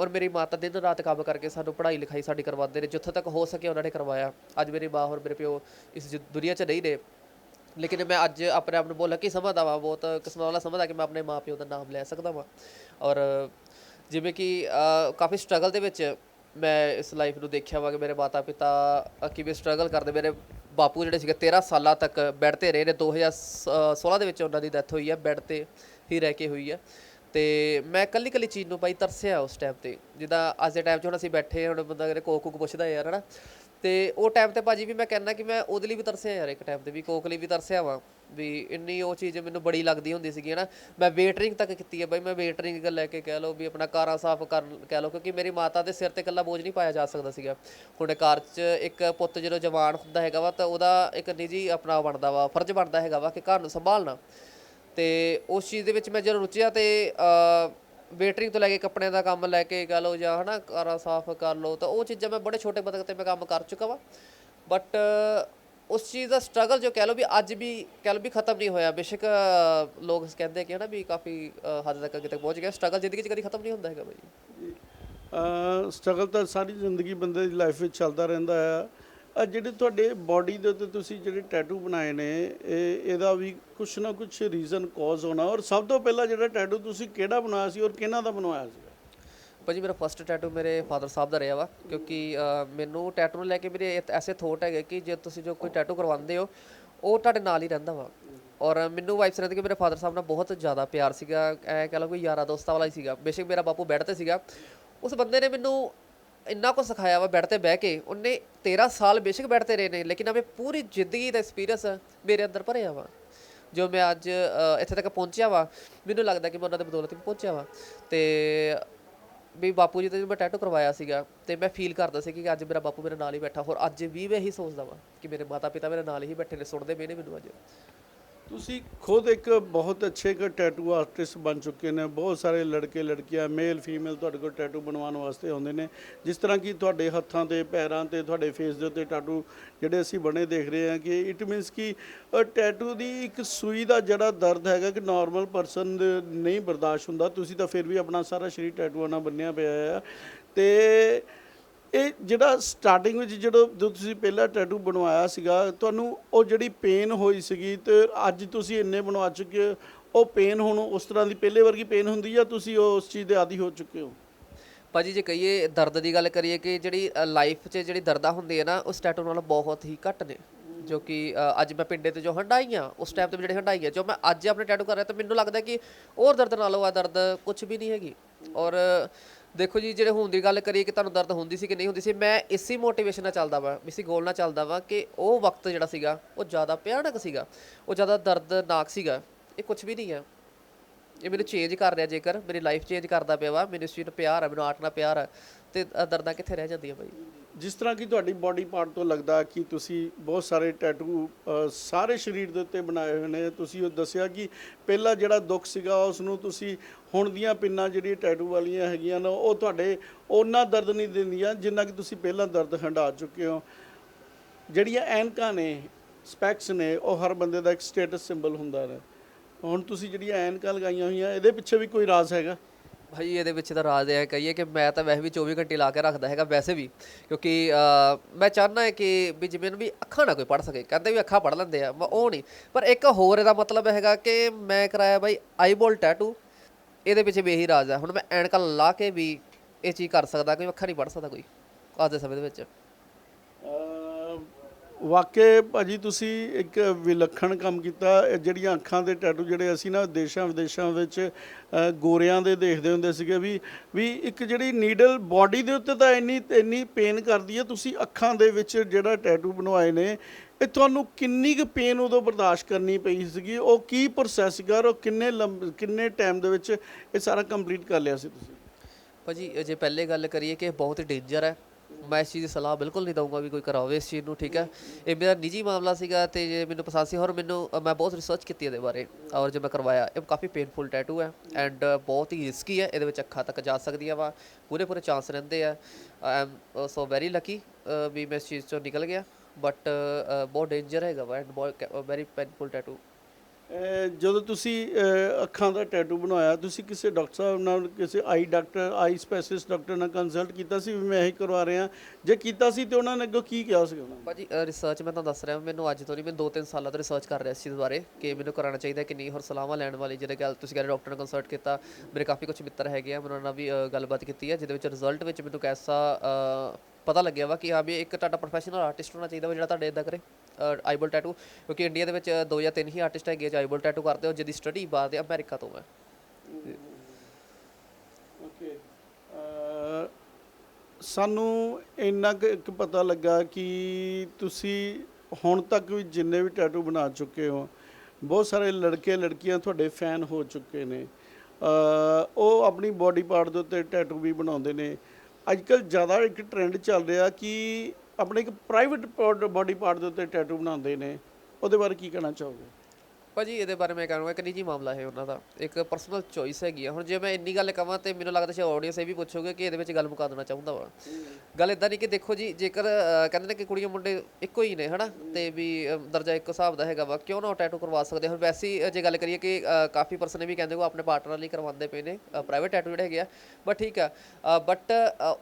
B: ਔਰ ਮੇਰੀ ਮਾਤਾ ਦਿਨ ਰਾਤ ਕੰਮ ਕਰਕੇ ਸਾਨੂੰ ਪੜ੍ਹਾਈ ਲਿਖਾਈ ਸਾਡੀ ਕਰਵਾਉਂਦੇ ਨੇ, ਜਿੱਥੋਂ ਤੱਕ ਹੋ ਸਕੇ ਉਹਨਾਂ ਨੇ ਕਰਵਾਇਆ। ਅੱਜ ਮੇਰੀ ਮਾਂ ਔਰ ਮੇਰੇ ਪਿਓ ਇਸ ਜ- ਦੁਨੀਆ 'ਚ ਨਹੀਂ ਨੇ। ਲੇਕਿਨ ਮੈਂ ਅੱਜ ਆਪਣੇ ਆਪ ਨੂੰ ਬਹੁਤ ਲੱਕੀ ਸਮਝਦਾ ਵਾਂ ਬਹੁਤ ਕਿਸਮਤ ਵਾਲਾ ਸਮਝਦਾ ਕਿ ਮੈਂ ਆਪਣੇ ਮਾਪਿਓ ਦਾ ਨਾਮ ਲੈ ਸਕਦਾ ਵਾਂ। ਔਰ ਜਿਵੇਂ ਕਿ ਅ, ਕਾਫੀ ਸਟਰਗਲ ਦੇ ਵਿੱਚ ਮੈਂ ਇਸ ਲਾਈਫ ਨੂੰ ਦੇਖਿਆ ਵਾ ਕਿ ਮੇਰੇ ਮਾਤਾ ਪਿਤਾ ਅ, ਕਿਵੇਂ ਸਟਰਗਲ ਕਰਦੇ। ਮੇਰੇ ਬਾਪੂ ਜਿਹੜੇ ਸੀਗੇ 13 ਸਾਲਾਂ ਤੱਕ ਬੈੱਡ ਤੇ ਰਹੇ ਨੇ 2016 ਦੇ ਵਿੱਚ ਉਹਨਾਂ ਦੀ ਡੈਥ ਹੋਈ ਹੈ ਬੈੱਡ ਤੇ ਹੀ ਰਹਿ ਕੇ ਹੋਈ ਹੈ ਤੇ ਮੈਂ ਕੱਲੀ ਕੱਲੀ ਚੀਜ਼ ਨੂੰ ਭਾਈ ਤਰਸਿਆ ਉਸ ਟਾਈਮ ਤੇ। ਜਿੱਦਾਂ ਅੱਜ ਦੇ ਟਾਈਮ 'ਚ ਹੁਣ ਅਸੀਂ ਬੈਠੇ ਹਾਂ, ਹੁਣ ਬੰਦਾ ਕਰੇ ਕੋਕ ਕੋਕ ਪੁੱਛਦਾ ਯਾਰ ਹਨਾ? ਤੇ ਉਹ ਟਾਈਮ ਤੇ ਭਾਜੀ ਵੀ ਮੈਂ ਕਹਿੰਦਾ ਕਿ ਮੈਂ ਉਹਦੇ ਲਈ ਵੀ ਤਰਸਿਆ ਯਾਰ ਇੱਕ ਟਾਈਮ ਤੇ, ਵੀ ਕੋਕ ਲਈ ਵੀ ਤਰਸਿਆ ਵਾਂ, ਵੀ ਇੰਨੀ ਉਹ ਚੀਜ਼ ਮੈਨੂੰ ਬੜੀ ਲੱਗਦੀ ਹੁੰਦੀ ਸੀਗੀ, ਹਨਾ। ਮੈਂ ਵੇਟਰਿੰਗ ਤੱਕ ਕੀਤੀ ਹੈ ਬਾਈ, ਮੈਂ ਵੇਟਰਿੰਗ ਲੈ ਕੇ ਕਹਿ ਲਓ ਵੀ ਆਪਣਾ ਕਾਰਾਂ ਸਾਫ਼ ਕਰ ਕਹਿ ਲਓ, ਕਿਉਂਕਿ ਮੇਰੀ ਮਾਤਾ ਦੇ ਸਿਰ ਤੇ ਇਕੱਲਾ ਬੋਝ ਨਹੀਂ ਪਾਇਆ ਜਾ ਸਕਦਾ ਸੀਗਾ। ਹੁਣ ਕਾਰ 'ਚ ਇੱਕ ਪੁੱਤ ਜਦੋਂ ਜਵਾਨ ਹੁੰਦਾ ਹੈਗਾ ਵਾ, ਤਾਂ ਉਹਦਾ ਇੱਕ ਨਿੱਜੀ ਆਪਣਾ ਬਣਦਾ ਵਾ, ਫਰਜ਼ ਬਣਦਾ ਹੈਗਾ ਵਾ ਕਿ ਘਰ ਨੂੰ ਸੰਭਾਲਣਾ। ਤੇ ਉਸ ਚੀਜ਼ ਦੇ ਵਿੱਚ ਮੈਂ ਜਦੋਂ ਰੁਚਿਆ ਤੇ ਵੇਟਰਿੰਗ ਤੋਂ ਲੈ ਕੇ ਕੱਪੜਿਆਂ ਦਾ ਕੰਮ ਲੈ ਕੇ ਕਹ ਲਓ ਜਾਂ ਹਨਾ ਕਾਰਾਂ ਸਾਫ਼ ਕਰ ਲਓ, ਤਾਂ ਉਹ ਚੀਜ਼ਾਂ ਮੈਂ ਬੜੇ ਛੋਟੇ ਪੱਧਰ ਤੇ ਮੈਂ ਕੰਮ ਕਰ ਚੁੱਕਾ ਵਾ। ਬਟ ਉਸ ਚੀਜ਼ ਦਾ ਸਟਰਗਲ ਜੋ ਕਹਿ ਲਓ ਵੀ ਅੱਜ ਵੀ ਕਹਿ ਲਓ ਵੀ ਖਤਮ ਨਹੀਂ ਹੋਇਆ। ਬੇਸ਼ੱਕ ਲੋਕ ਕਹਿੰਦੇ ਕਿ ਹਨਾ ਵੀ ਕਾਫੀ ਹੱਦ ਤੱਕ ਅੱਗੇ ਤੱਕ ਪਹੁੰਚ ਗਿਆ। ਸਟਰਗਲ ਜ਼ਿੰਦਗੀ 'ਚ ਕਦੀ ਖਤਮ ਨਹੀਂ ਹੁੰਦਾ ਹੈਗਾ ਬਾਈ
A: ਸਟਰਗਲ ਤਾਂ ਸਾਰੀ ਜ਼ਿੰਦਗੀ ਬੰਦੇ ਦੀ ਲਾਈਫ ਵਿੱਚ ਚੱਲਦਾ ਰਹਿੰਦਾ ਆ ਆ। ਜਿਹੜੇ ਤੁਹਾਡੇ ਬਾਡੀ ਦੇ ਉੱਤੇ ਤੁਸੀਂ ਜਿਹੜੇ ਟੈਟੂ ਬਣਾਏ ਨੇ, ਇਹ, ਇਹਦਾ ਵੀ ਕੁਛ ਨਾ ਕੁਛ ਰੀਜ਼ਨ ਕਾਜ਼ ਹੋਣਾ। ਔਰ ਸਭ ਤੋਂ ਪਹਿਲਾਂ ਜਿਹੜਾ ਟੈਟੂ ਤੁਸੀਂ ਕਿਹੜਾ ਬਣਾਇਆ ਸੀ ਔਰ ਕਿਹਨਾਂ ਦਾ ਬਣਵਾਇਆ ਸੀ?
B: ਭਾਜੀ ਮੇਰਾ ਫਸਟ ਟੈਟੂ ਮੇਰੇ ਫਾਦਰ ਸਾਹਿਬ ਦਾ ਰਿਹਾ ਵਾ, ਕਿਉਂਕਿ ਮੈਨੂੰ ਟੈਟੂ ਨੂੰ ਲੈ ਕੇ ਮੇਰੇ ਐਸੇ ਥੋਟ ਹੈਗੇ ਕਿ ਜੇ ਤੁਸੀਂ ਜੋ ਕੋਈ ਟੈਟੂ ਕਰਵਾਉਂਦੇ ਹੋ, ਉਹ ਤੁਹਾਡੇ ਨਾਲ ਹੀ ਰਹਿੰਦਾ ਵਾ। ਔਰ ਮੈਨੂੰ ਵਾਈਫ ਰਹਿੰਦੇ ਕਿ ਮੇਰੇ ਫਾਦਰ ਸਾਹਿਬ ਨਾਲ ਬਹੁਤ ਜ਼ਿਆਦਾ ਪਿਆਰ ਸੀਗਾ, ਐ ਕਹ ਲਓ ਕੋਈ ਯਾਰਾ ਦੋਸਤਾਂ ਵਾਲਾ ਹੀ ਸੀਗਾ। ਬੇਸ਼ੱਕ ਮੇਰਾ ਬਾਪੂ ਬੈੱਡ ਤੇ ਸੀਗਾ। ਉਸ ਬੰਦੇ ਨੇ ਮੈਨੂੰ ਇੰਨਾ ਕੁ ਸਿਖਾਇਆ ਵਾ ਬੈੱਡ ਤੇ ਬਹਿ ਕੇ, ਉਹਨੇ 13 ਸਾਲ ਬੇਸ਼ੱਕ ਬੈੱਡ ਤੇ ਰਹੇ ਨੇ, ਲੇਕਿਨ ਆਪਣੀ ਪੂਰੀ ਜ਼ਿੰਦਗੀ ਦਾ ਐਕਸਪੀਰੀਅੰਸ ਮੇਰੇ ਅੰਦਰ ਭਰਿਆ ਵਾ। ਜੋ ਮੈਂ ਅੱਜ ਇੱਥੇ ਤੱਕ ਪਹੁੰਚਿਆ ਵਾ, ਮੈਨੂੰ ਲੱਗਦਾ ਕਿ ਮੈਂ ਉਹਨਾਂ ਦੇ ਬਦੌਲਤ ਹੀ ਪਹੁੰਚਿਆ ਵਾ। ਤੇ ਵੀ ਬਾਪੂ ਜੀ ਤੋਂ ਜਦੋਂ ਮੈਂ ਟੈਟੂ ਕਰਵਾਇਆ ਸੀਗਾ, ਤੇ ਮੈਂ ਫੀਲ ਕਰਦਾ ਸੀ ਕਿ ਅੱਜ ਮੇਰਾ ਬਾਪੂ ਮੇਰੇ ਨਾਲ ਹੀ ਬੈਠਾ, ਹੋਰ ਅੱਜ ਵੀ ਮੈਂ ਇਹੀ ਸੋਚਦਾ ਵਾਂ ਕਿ ਮੇਰੇ ਮਾਤਾ ਪਿਤਾ ਮੇਰੇ ਨਾਲ ਹੀ ਬੈਠੇ ਨੇ, ਸੁਣਦੇ ਪਏ ਨੇ ਮੈਨੂੰ ਅੱਜ।
A: ਤੁਸੀਂ ਖੁਦ ਇੱਕ ਬਹੁਤ ਅੱਛੇ ਇੱਕ ਟੈਟੂ ਆਰਟਿਸਟ ਬਣ ਚੁੱਕੇ ਨੇ, ਬਹੁਤ ਸਾਰੇ ਲੜਕੇ, ਲੜਕੀਆਂ ਮੇਲ ਫੀਮੇਲ ਤੁਹਾਡੇ ਕੋਲ ਟੈਟੂ ਬਣਵਾਉਣ ਵਾਸਤੇ ਆਉਂਦੇ ਨੇ। ਜਿਸ ਤਰ੍ਹਾਂ ਕਿ ਤੁਹਾਡੇ ਹੱਥਾਂ ਤੇ, ਪੈਰਾਂ ਤੇ, ਤੁਹਾਡੇ ਫੇਸ ਦੇ ਉੱਤੇ ਟੈਟੂ ਜਿਹੜੇ ਅਸੀਂ ਬਣੇ ਦੇਖ ਰਹੇ ਹਾਂ ਕਿ ਇਟ ਮੀਨਸ ਕਿ ਟੈਟੂ ਦੀ ਇੱਕ ਸੂਈ ਦਾ ਜਿਹੜਾ ਦਰਦ ਹੈਗਾ ਕਿ ਨਾਰਮਲ ਪਰਸਨ ਨਹੀਂ ਬਰਦਾਸ਼ਤ ਹੁੰਦਾ। ਤੁਸੀਂ ਤਾਂ ਫਿਰ ਵੀ ਆਪਣਾ ਸਾਰਾ ਸਰੀਰ ਟੈਟੂਆਂ ਨਾਲ ਬੰਨਿਆ ਪਿਆ ਹੈ ਤੇ ਇਹ ਜਿਹੜਾ ਸਟਾਰਟਿੰਗ ਵਿੱਚ ਜਦੋਂ ਜਦੋਂ ਤੁਸੀਂ ਪਹਿਲਾ ਟੈਟੂ ਬਣਵਾਇਆ ਸੀਗਾ, ਤੁਹਾਨੂੰ ਉਹ ਜਿਹੜੀ ਪੇਨ ਹੋਈ ਸੀਗੀ ਤੇ ਅੱਜ ਤੁਸੀਂ ਇੰਨੇ ਬਣਵਾ ਚੁੱਕੇ ਹੋ, ਉਹ ਪੇਨ ਹੁਣ ਉਸ ਤਰ੍ਹਾਂ ਦੀ ਪਹਿਲੇ ਵਰਗੀ ਪੇਨ ਹੁੰਦੀ ਜਾਂ ਤੁਸੀਂ ਉਸ ਚੀਜ਼ ਦੇ ਆਦੀ ਹੋ ਚੁੱਕੇ ਹੋ?
B: ਭਾਜੀ, ਜੇ ਕਹੀਏ ਦਰਦ ਦੀ ਗੱਲ ਕਰੀਏ ਕਿ ਜਿਹੜੀ ਲਾਈਫ 'ਚ ਜਿਹੜੀ ਦਰਦਾਂ ਹੁੰਦੀ ਹੈ ਨਾ, ਉਸ ਟੈਟੂ ਨਾਲ ਬਹੁਤ ਹੀ ਘੱਟ ਨੇ। ਜੋ ਕਿ ਅੱਜ ਮੈਂ ਪਿੰਡੇ ਤੇ ਜੋ ਹੰਡਾਈਆਂ ਉਸ ਟਾਈਮ ਤੇ ਵੀ ਜਿਹੜੇ ਹੰਡਾਈਆਂ ਜੋ ਮੈਂ ਅੱਜ ਆਪਣੇ ਟੈਟੂ ਕਰ ਰਿਹਾ ਤਾਂ ਮੈਨੂੰ ਲੱਗਦਾ ਕਿ ਹੋਰ ਦਰਦ ਨਾਲੋਂ ਆ ਦਰਦ ਕੁਝ ਵੀ ਨਹੀਂ ਹੈਗੀ। ਔਰ ਦੇਖੋ ਜੀ, ਜਿਹੜੇ ਹੁਣ ਦੀ ਗੱਲ ਕਰੀਏ ਕਿ ਤੁਹਾਨੂੰ ਦਰਦ ਹੁੰਦੀ ਸੀ ਕਿ ਨਹੀਂ ਹੁੰਦੀ ਸੀ, ਮੈਂ ਇਸੇ ਮੋਟੀਵੇਸ਼ਨ ਨਾਲ ਚੱਲਦਾ ਵਾਂ, ਇਸੇ ਗੋਲ ਨਾਲ ਚੱਲਦਾ ਵਾਂ ਕਿ ਉਹ ਵਕਤ ਜਿਹੜਾ ਸੀਗਾ, ਉਹ ਜ਼ਿਆਦਾ ਭਿਆਨਕ ਸੀਗਾ, ਉਹ ਜ਼ਿਆਦਾ ਦਰਦਨਾਕ ਸੀਗਾ, ਇਹ ਕੁਝ ਵੀ ਨਹੀਂ ਹੈ ਇਹ ਮੈਨੂੰ ਚੇਂਜ ਕਰ ਰਿਹਾ ਜੇਕਰ, ਮੇਰੀ ਲਾਈਫ ਚੇਂਜ ਕਰਦਾ ਪਿਆ ਵਾ, ਮੈਨੂੰ ਇਸ ਚੀਜ਼ ਨੂੰ ਪਿਆਰ ਹੈ ਮੈਨੂੰ ਆਰਟ ਨਾਲ ਪਿਆਰ ਹੈ ਤੇ ਦਰਦਾਂ ਕਿੱਥੇ ਰਹਿ ਜਾਂਦੀਆਂ ਬਾਈ?
A: ਜਿਸ ਤਰ੍ਹਾਂ ਕਿ ਤੁਹਾਡੀ ਬਾਡੀ ਪਾਰਟ ਤੋਂ ਲੱਗਦਾ ਕਿ ਤੁਸੀਂ ਬਹੁਤ ਸਾਰੇ ਟੈਟੂ ਸਾਰੇ ਸਰੀਰ ਦੇ ਉੱਤੇ ਬਣਾਏ ਹੋਏ ਨੇ। ਤੁਸੀਂ ਉਹ ਦੱਸਿਆ ਕਿ ਪਹਿਲਾ ਜਿਹੜਾ ਦੁੱਖ ਸੀਗਾ ਉਸ ਨੂੰ ਤੁਸੀਂ ਹੁਣ ਦੀਆਂ ਪਿੰਨਾਂ ਜਿਹੜੀਆਂ ਟੈਟੂ ਵਾਲੀਆਂ ਹੈਗੀਆਂ ਨੇ, ਉਹ ਤੁਹਾਡੇ ਉਹਨਾਂ ਦਰਦ ਨਹੀਂ ਦਿੰਦੀਆਂ ਜਿੰਨਾ ਕਿ ਤੁਸੀਂ ਪਹਿਲਾਂ ਦਰਦ ਹੰਢਾ ਚੁੱਕੇ ਹੋ। ਜਿਹੜੀਆਂ ਐਨਕਾਂ ਨੇ ਸਪੈਕਸ ਨੇ, ਉਹ ਹਰ ਬੰਦੇ ਦਾ ਇੱਕ ਸਟੇਟਸ ਸਿੰਬਲ ਹੁੰਦਾ ਹੈ। ਹੁਣ ਤੁਸੀਂ ਜਿਹੜੀਆਂ ਐਨਕਾਂ ਲਗਾਈਆਂ ਹੋਈਆਂ, ਇਹਦੇ ਪਿੱਛੇ ਵੀ ਕੋਈ ਰਾਜ਼ ਹੈਗਾ?
B: ਭਾਈ, ਇਹਦੇ ਵਿੱਚ ਤਾਂ ਰਾਜ ਇਹ ਹੈ ਕਹੀਏ ਕਿ ਮੈਂ ਤਾਂ ਵੈਸੇ ਵੀ 24 ਘੰਟੇ ਲਾ ਕੇ ਰੱਖਦਾ ਹੈਗਾ ਵੈਸੇ ਵੀ, ਕਿਉਂਕਿ ਮੈਂ ਚਾਹੁੰਦਾ ਹੈ ਕਿ ਵੀ ਜਿਵੇਂ ਵੀ ਅੱਖਾਂ ਨਾ ਕੋਈ ਪੜ ਸਕੇ, ਕਹਿੰਦੇ ਵੀ ਅੱਖਾਂ ਪੜ ਲੈਂਦੇ ਆ, ਉਹ ਨਹੀਂ। ਪਰ ਇੱਕ ਹੋਰ ਇਹਦਾ ਮਤਲਬ ਹੈਗਾ ਕਿ ਮੈਂ ਕਰਾਇਆ ਬਾਈ ਆਈਬੋਲ ਟੈਟੂ ਇਹਦੇ ਵਿੱਚ ਵੀ ਇਹੀ ਰਾਜ ਹੈ ਹੁਣ ਮੈਂ ਐਨਕਾਂ ਲਾ ਕੇ ਵੀ ਇਹ ਚੀਜ਼ ਕਰ ਸਕਦਾ, ਕੋਈ ਅੱਖਾਂ ਨਹੀਂ ਪੜ ਸਕਦਾ ਕੋਈ ਅੱਜ ਦੇ ਸਮੇਂ ਦੇ ਵਿੱਚ।
A: ਵਾਕਈ ਭਾਜੀ ਤੁਸੀਂ ਇੱਕ ਵਿਲੱਖਣ ਕੰਮ ਕੀਤਾ। ਇਹ ਜਿਹੜੀਆਂ ਅੱਖਾਂ ਦੇ ਟੈਟੂ ਜਿਹੜੇ ਅਸੀਂ ਨਾ ਦੇਸ਼ਾਂ ਵਿਦੇਸ਼ਾਂ ਵਿੱਚ, ਅਹ, ਗੋਰਿਆਂ ਦੇ ਦੇਖਦੇ ਹੁੰਦੇ ਸੀਗੇ ਵੀ ਵੀ ਇੱਕ ਜਿਹੜੀ ਨੀਡਲ ਬਾਡੀ ਦੇ ਉੱਤੇ ਤਾਂ ਇੰਨੀ ਇੰਨੀ ਪੇਨ ਕਰਦੀ ਹੈ। ਤੁਸੀਂ ਅੱਖਾਂ ਦੇ ਵਿੱਚ ਜਿਹੜਾ ਟੈਟੂ ਬਣਵਾਏ ਨੇ, ਇਹ ਤੁਹਾਨੂੰ ਕਿੰਨੀ ਕੁ ਪੇਨ ਉਦੋਂ ਬਰਦਾਸ਼ਤ ਕਰਨੀ ਪਈ ਸੀਗੀ? ਉਹ ਕੀ ਪ੍ਰੋਸੈਸ ਸੀਗਾ ਔਰ ਉਹ ਕਿੰਨੇ ਲੰਬ- ਕਿੰਨੇ ਟਾਈਮ ਦੇ ਵਿੱਚ ਇਹ ਸਾਰਾ ਕੰਪਲੀਟ ਕਰ ਲਿਆ ਸੀ ਤੁਸੀਂ?
B: ਭਾਜੀ ਜੇ ਪਹਿਲੇ ਗੱਲ ਕਰੀਏ ਕਿ ਇਹ ਬਹੁਤ ਡੇਂਜਰ ਹੈ। ਮੈਂ ਇਸ ਚੀਜ਼ ਦੀ ਸਲਾਹ ਬਿਲਕੁਲ ਨਹੀਂ ਦਊਂਗਾ ਵੀ ਕੋਈ ਕਰਾਵੇ ਇਸ ਚੀਜ਼ ਨੂੰ, ਠੀਕ ਹੈ? ਇਹ ਮੇਰਾ ਨਿੱਜੀ ਮਾਮਲਾ ਸੀਗਾ ਤੇ ਜੇ ਮੈਨੂੰ ਪਸੰਦ ਸੀ ਔਰ ਮੈਨੂੰ ਮੈਂ ਬਹੁਤ ਰਿਸਰਚ ਕੀਤੀ ਇਹਦੇ ਬਾਰੇ, ਔਰ ਜੇ ਮੈਂ ਕਰਵਾਇਆ, ਇਹ ਕਾਫੀ ਪੇਨਫੁਲ ਟੈਟੂ ਹੈ ਐਂਡ ਬਹੁਤ ਹੀ ਰਿਸਕੀ ਹੈ, ਇਹਦੇ ਵਿੱਚ ਅੱਖਾਂ ਤੱਕ ਜਾ ਸਕਦੀਆਂ ਵਾ, ਪੂਰੇ ਪੂਰੇ ਚਾਂਸ ਰਹਿੰਦੇ ਆ I am so very lucky ਵੀ ਮੈਂ ਇਸ ਚੀਜ਼ ਚੋਂ ਨਿਕਲ ਗਿਆ ਬਟ ਬਹੁਤ ਡੇਂਜਰ ਹੈਗਾ ਵਾ ਐਂਡ ਬਹੁਤ ਵੈਰੀ ਪੇਨਫੁਲ ਟੈਟੂ
A: ਜਦੋਂ ਤੁਸੀਂ ਅੱਖਾਂ ਦਾ ਟੈਟੂ ਬਣਾਇਆ ਤੁਸੀਂ ਕਿਸੇ ਡਾਕਟਰ ਸਾਹਿਬ ਨਾਲ ਕਿਸੇ eye doctor eye specialist doctor ਨਾਲ ਕੰਸਲਟ ਕੀਤਾ ਸੀ ਵੀ ਮੈਂ ਇਹ ਕਰਵਾ ਰਿਹਾ? ਜੇ ਕੀਤਾ ਸੀ ਤੇ ਉਹਨਾਂ ਨੇ ਅੱਗੋਂ ਕੀ ਕਿਹਾ ਸੀ ਉਹਨਾਂ ਨੇ?
B: ਭਾਜੀ ਰਿਸਰਚ ਮੈਂ ਤੁਹਾਨੂੰ ਦੱਸ ਰਿਹਾ ਮੈਨੂੰ ਅੱਜ ਤੋਂ ਨਹੀਂ ਮੈਂ 2-3 ਸਾਲਾਂ ਤੋਂ ਰਿਸਰਚ ਕਰ ਰਿਹਾ ਸੀ ਇਸ ਬਾਰੇ ਕਿ ਮੈਨੂੰ ਕਰਾਉਣਾ ਚਾਹੀਦਾ ਕਿ ਨਹੀਂ ਹੋਰ ਸਲਾਹਾਂ ਲੈਣ ਵਾਲੀ ਜਿਹੜੇ ਗੱਲ ਤੁਸੀਂ ਕਹਿੰਦੇ ਡਾਕਟਰ ਨਾਲ ਕੰਸਲਟ ਕੀਤਾ ਮੇਰੇ ਕਾਫੀ ਕੁਝ ਮਿੱਤਰ ਹੈਗੇ ਆ ਮੈਂ ਉਹਨਾਂ ਨਾਲ ਵੀ ਗੱਲਬਾਤ ਕੀਤੀ ਹੈ ਜਿਹਦੇ ਵਿੱਚ ਰਿਜ਼ਲਟ ਵਿੱਚ ਮੈਨੂੰ ਕੈਸਾ ਅ, ਪਤਾ ਲੱਗਿਆ ਵਾ ਕਿ ਹਾਂ ਵੀ ਇੱਕ ਤੁਹਾਡਾ ਪ੍ਰੋਫੈਸ਼ਨਲ ਆਰਟਿਸਟ ਹੋਣਾ ਚਾਹੀਦਾ ਵਾ ਜਿਹੜਾ ਤੁਹਾਡੇ ਇਦਾਂ ਕਰੇ। ਆਈਬਲ ਟੈਟੂ ਕਿਉਂਕਿ ਇੰਡੀਆ ਦੇ ਵਿੱਚ ਦੋ ਜਾਂ ਤਿੰਨ ਹੀ ਆਰਟਿਸਟ ਹੈਗੇ ਜੋ ਆਈਬਲ ਟੈਟੂ ਕਰਦੇ ਹੋ, ਜਿਹਦੀ ਸਟੱਡੀ ਬਾਅਦ ਹੈ ਅਮਰੀਕਾ ਤੋਂ ਹੈ।
A: ਓਕੇ ਸਾਨੂੰ ਇੰਨਾ ਕੁ ਇੱਕ ਪਤਾ ਲੱਗਾ ਕਿ ਤੁਸੀਂ ਹੁਣ ਤੱਕ ਵੀ ਜਿੰਨੇ ਵੀ ਟੈਟੂ ਬਣਾ ਚੁੱਕੇ ਹੋ, ਬਹੁਤ ਸਾਰੇ ਲੜਕੇ ਲੜਕੀਆਂ ਤੁਹਾਡੇ ਫੈਨ ਹੋ ਚੁੱਕੇ ਨੇ। ਉਹ ਆਪਣੀ ਬਾਡੀ ਪਾਰਟ ਦੇ ਉੱਤੇ ਟੈਟੂ ਵੀ ਬਣਾਉਂਦੇ ਨੇ। ਅੱਜ ਕੱਲ ਜ਼ਿਆਦਾ ਇੱਕ ਟ੍ਰੈਂਡ ਚੱਲ ਰਿਹਾ ਕਿ ਆਪਣੇ ਇੱਕ ਪ੍ਰਾਈਵੇਟ ਬਾਡੀ ਪਾਰਟ ਦੇ ਉੱਤੇ ਟੈਟੂ ਬਣਾਉਂਦੇ ਨੇ, ਉਹਦੇ ਬਾਰੇ ਕੀ ਕਹਿਣਾ ਚਾਹੋਗੇ?
B: ਭਾਜੀ ਇਹਦੇ ਬਾਰੇ ਮੈਂ ਕਹਾਂਗਾ ਕਿ ਨਿੱਜੀ ਮਾਮਲਾ ਹੈ ਉਹਨਾਂ ਦਾ। ਇੱਕ ਪਰਸਨਲ ਚੋਇਸ ਹੈਗੀ ਆ। ਹੁਣ ਜੇ ਮੈਂ ਇੰਨੀ ਗੱਲ ਕਹਾਂ ਤੇ ਮੈਨੂੰ ਲੱਗਦਾ ਸ਼ਾਇਦ ਆਡੀਅנס ਇਹ ਵੀ ਪੁੱਛੋਗੇ ਕਿ ਇਹਦੇ ਵਿੱਚ ਗੱਲ ਮੁਕਾ ਦੇਣਾ ਚਾਹੁੰਦਾ ਵਾ। ਗੱਲ ਇਦਾਂ ਨਹੀਂ ਕਿ ਦੇਖੋ ਜੀ ਜੇਕਰ ਅਹ, ਕਹਿੰਦੇ ਨੇ ਕਿ ਕੁੜੀਆਂ ਮੁੰਡੇ ਇੱਕੋ ਹੀ ਨੇ ਹਨਾ? ਤੇ ਵੀ ਅਹ, ਦਰਜਾ ਇੱਕ ਹਿਸਾਬ ਦਾ ਹੈਗਾ ਵਾ। ਕਿਉਂ ਨਾ ਟੈਟੂ ਕਰਵਾ ਸਕਦੇ ਹੁਣ ਵੈਸੇ ਹੀ, ਜੇ ਗੱਲ ਕਰੀਏ ਕਿ ਅਹ, ਕਾਫੀ ਪਰਸਨ ਵੀ ਕਹਿੰਦੇ ਉਹ ਆਪਣੇ ਪਾਰਟਨਰ ਲਈ ਕਰਵਾਉਂਦੇ ਪਏ ਨੇ ਪ੍ਰਾਈਵੇਟ ਟੈਟੂ ਜਿਹੜੇ ਹੈਗੇ ਆ। ਬਟ ਠੀਕ ਆ ਬਟ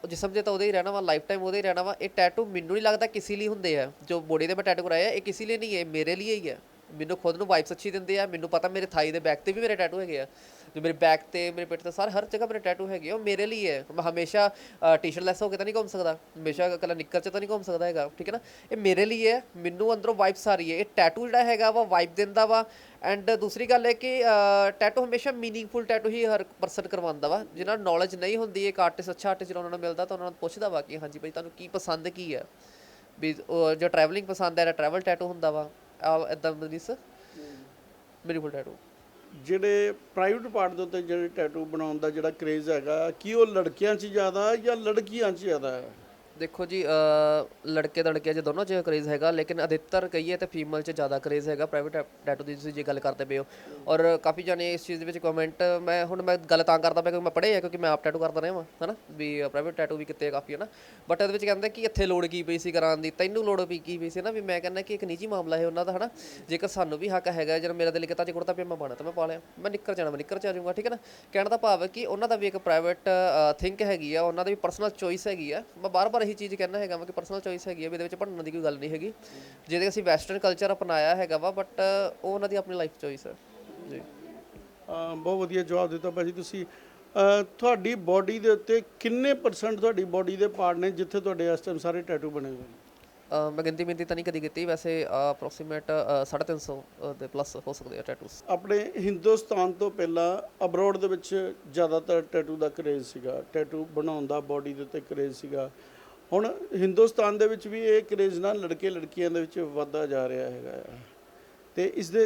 B: ਜਿਸਮ ਜੇ ਤਾਂ ਉਹਦੇ ਹੀ ਰਹਿਣਾ ਵਾ ਲਾਈਫ ਟਾਈਮ ਉਹਦੇ ਹੀ ਰਹਿਣਾ ਵਾ। ਇਹ ਟੈਟੂ ਮੈਨੂੰ ਨਹੀਂ ਲੱਗਦਾ ਕਿਸੇ ਲਈ ਹੁੰਦੇ ਆ। ਜੋ ਬੋਡੀ ਦੇ ਮੈਂ ਟੈਟੂ ਕਰਾਇਆ ਇਹ ਕਿਸੇ ਲਈ ਨਹੀਂ ਹੈ ਮੇਰੇ ਲਈ ਹੀ ਹੈ। ਮੈਨੂੰ ਖੁਦ ਨੂੰ ਵਾਈਬਸ ਅੱਛੀ ਦਿੰਦੇ ਆ, ਮੈਨੂੰ ਪਤਾ ਮੇਰੇ ਥਾਈ ਦੇ ਬੈਕ ਤੇ ਵੀ ਮੇਰੇ ਟੈਟੂ ਹੈਗੇ ਆ। ਜੋ ਮੇਰੇ ਬੈਕ ਤੇ, ਮੇਰੇ ਪਿੱਠ ਤੇ ਸਾਰੇ ਹਰ ਜਗ੍ਹਾ ਮੇਰੇ ਟੈਟੂ ਹੈਗੇ ਆ, ਉਹ ਮੇਰੇ ਲਈ ਹੈ। ਮੈਂ ਹਮੇਸ਼ਾ ਟੀ-ਸ਼ਰਟ ਲੈਸ ਹੋ ਕੇ ਤਾਂ ਨਹੀਂ ਘੁੰਮ ਸਕਦਾ। ਹਮੇਸ਼ਾ ਕੱਲਾ ਨਿੱਕਰ ਚ ਤਾਂ ਨਹੀਂ ਘੁੰਮ ਸਕਦਾ ਹੈਗਾ, ਠੀਕ ਹੈ ਨਾ? ਇਹ ਮੇਰੇ ਲਈ ਹੈ, ਮੈਨੂੰ ਅੰਦਰੋਂ ਵਾਈਬਸ ਆ ਰਹੀ ਹੈ। ਇਹ ਟੈਟੂ ਜਿਹੜਾ ਹੈਗਾ ਵਾ ਵਾਈਬ ਦਿੰਦਾ ਵਾ। ਐਂਡ ਦੂਸਰੀ ਗੱਲ ਹੈ ਕਿ ਟੈਟੂ ਹਮੇਸ਼ਾ ਮੀਨਿੰਗਫੁਲ ਟੈਟੂ ਹੀ ਹਰ ਪਰਸਨ ਕਰਵਾਉਂਦਾ ਵਾ। ਜਿਹਨਾਂ ਨੂੰ ਨੌਲੇਜ ਨਹੀਂ ਹੁੰਦੀ, ਇੱਕ ਆਰਟਿਸਟ ਅੱਛਾ ਆਰਟਿਸਟ ਜਿਹੜਾ ਉਹਨਾਂ ਨੂੰ ਮਿਲਦਾ ਤਾਂ ਉਹਨਾਂ ਨੂੰ ਪੁੱਛਦਾ ਵਾ ਕਿ ਹਾਂਜੀ ਭਾਈ ਤੁਹਾਨੂੰ ਕੀ ਪਸੰਦ ਕੀ ਹੈ? ਵੀ ਜੋ ਟਰੈਵਲਿੰਗ ਪਸੰਦ ਹੈ ਤਾਂ ਟਰੈਵਲ ਟੈਟੂ ਹੁੰਦਾ ਵਾ। ਆ ਇਦਾਂ ਮੀਨਸ ਮੀਨਿੰਗਫੁਲ ਟੈਟੂ
A: ਜਿਹੜੇ ਪ੍ਰਾਈਵੇਟ ਪਾਰਟ ਦੇ ਉੱਤੇ ਜਿਹੜੇ ਟੈਟੂ ਬਣਾਉਣ ਦਾ ਜਿਹੜਾ ਕਰੇਜ ਹੈਗਾ, ਕੀ ਉਹ ਲੜਕਿਆਂ 'ਚ ਜ਼ਿਆਦਾ ਜਾਂ ਲੜਕੀਆਂ 'ਚ ਜ਼ਿਆਦਾ ਹੈ?
B: ਦੇਖੋ ਜੀ ਲੜਕੇ ਲੜਕੇ ਚ ਦੋਨੋਂ ਚ ਕਰੇਜ਼ ਹੈਗਾ, ਲੇਕਿਨ ਅਧਿਕਤਰ ਕਹੀਏ ਤੇ ਫੀਮੇਲ ਚ ਜ਼ਿਆਦਾ ਕਰੇਜ਼ ਹੈਗਾ ਪ੍ਰਾਈਵੇਟ ਟੈਟੂ ਦੀ ਤੁਸੀਂ ਜੇ ਗੱਲ ਕਰਦੇ ਪਏ ਹੋ। ਔਰ ਕਾਫੀ ਜਾਣੇ ਇਸ ਚੀਜ਼ ਦੇ ਵਿੱਚ ਕਮੈਂਟ ਮੈਂ ਹੁਣ ਮੈਂ ਗੱਲ ਤਾਂ ਕਰਦਾ ਪਿਆ ਕਿਉਂਕਿ ਮੈਂ ਪੜ੍ਹੇ ਆ, ਕਿਉਂਕਿ ਮੈਂ ਆਪ ਟੈਟੂ ਕਰਦਾ ਰਿਹਾ ਵਾਂ, ਹਨਾ? ਵੀ ਪ੍ਰਾਈਵੇਟ ਟੈਟੂ ਵੀ ਕਿਤੇ ਕਾਫੀ ਹੈ ਨਾ ਬਟ ਇਹਦੇ ਵਿੱਚ ਕਹਿੰਦੇ ਕਿ ਇੱਥੇ ਲੋੜ ਕੀ ਪਈ ਸੀ ਕਰਾਉਣ ਦੀ? ਤੈਨੂੰ ਲੋੜ ਪਈ ਕੀ ਪਈ ਸੀ ਨਾ ਵੀ ਮੈਂ ਕਹਿੰਦਾ ਕਿ ਇੱਕ ਨਿੱਜੀ ਮਾਮਲਾ ਹੈ ਉਹਨਾਂ ਦਾ, ਹਨਾ? ਜੇਕਰ ਸਾਨੂੰ ਵੀ ਹੱਕ ਹੈਗਾ ਜਦੋਂ ਮੇਰਾ ਦਿਲ ਕੀਤਾ ਜੇ ਕੁੜਤਾ ਪਜਾਮਾ ਪਾਣਾ ਤਾਂ ਮੈਂ ਪਾ ਲਿਆ। ਮੈਂ ਨਿੱਕਰ ਜਾਣਾ, ਮੈਂ ਨਿੱਕਰ ਚ ਆ ਜਾਊਂਗਾ, ਠੀਕ ਹੈ ਨਾ? ਕਹਿਣ ਦਾ ਭਾਵ ਹੈ ਕਿ ਉਹਨਾਂ ਦਾ ਵੀ ਇੱਕ ਪ੍ਰਾਈਵੇਟ ਥਿੰਕ ਹੈਗੀ ਆ, ਉਹਨਾਂ ਦੀ ਵੀ ਪਰਸਨਲ ਚੋਇਸ ਹੈਗੀ ਆ। ਮੈਂ ਬਾਰ-ਬਾਰ ਇਹੀ ਚੀਜ਼ ਕਹਿਣਾ ਹੈਗਾ ਵਾ ਕਿ ਪਰਸਨਲ ਚੋਇਸ ਹੈਗੀ ਆ ਵੀ ਇਹਦੇ ਵਿੱਚ ਭੰਡਣ ਦੀ ਕੋਈ ਗੱਲ ਨਹੀਂ ਹੈਗੀ। ਜਿਹਦੇ ਅਸੀਂ ਵੈਸਟਰਨ ਕਲਚਰ ਅਪਣਾਇਆ ਹੈਗਾ ਵਾ ਬਟ ਉਹ ਉਹਨਾਂ ਦੀ ਆਪਣੀ ਲਾਈਫ ਚੋਇਸ ਹੈ ਜੀ।
A: ਅਹ ਬਹੁਤ ਵਧੀਆ ਜਵਾਬ ਦਿੱਤਾ ਭਾਜੀ ਤੁਸੀਂ। ਅਹ ਤੁਹਾਡੀ ਬਾਡੀ ਦੇ ਉੱਤੇ ਕਿੰਨੇ ਪਰਸੈਂਟ ਤੁਹਾਡੀ ਬਾਡੀ ਦੇ ਪਾਰਟ ਨੇ ਜਿੱਥੇ ਤੁਹਾਡੇ ਇਸ ਟਾਈਮ ਸਾਰੇ ਟੈਟੂ ਬਣੇ ਹੋਏ ਨੇ?
B: ਮੈਂ ਗਿਣਤੀ ਮਿੰਤੀ ਤਾਂ ਨਹੀਂ ਕਦੀ ਕੀਤੀ ਵੈਸੇ ਅਪਰੋਕਸੀਮੇਟ 350 ਦੇ ਪਲੱਸ ਹੋ ਸਕਦੇ ਆ ਟੈਟੂਸ
A: ਆਪਣੇ ਹਿੰਦੁਸਤਾਨ ਤੋਂ ਪਹਿਲਾਂ ਅਬਰੋਡ ਦੇ ਵਿੱਚ ਜ਼ਿਆਦਾਤਰ ਟੈਟੂ ਦਾ ਕਰੇਜ਼ ਸੀਗਾ। ਟੈਟੂ ਬਣਾਉਣ ਦਾ ਬਾਡੀ ਦੇ ਉੱਤੇ ਕਰੇਜ਼ ਸੀਗਾ। ਹੁਣ ਹਿੰਦੁਸਤਾਨ ਦੇ ਵਿੱਚ ਵੀ ਇਹ ਕਰੇਜ਼ ਨਾਲ ਲੜਕੇ ਲੜਕੀਆਂ ਦੇ ਵਿੱਚ ਵੱਧਦਾ ਜਾ ਰਿਹਾ ਹੈਗਾ ਆ। ਤੇ ਇਸ ਦੇ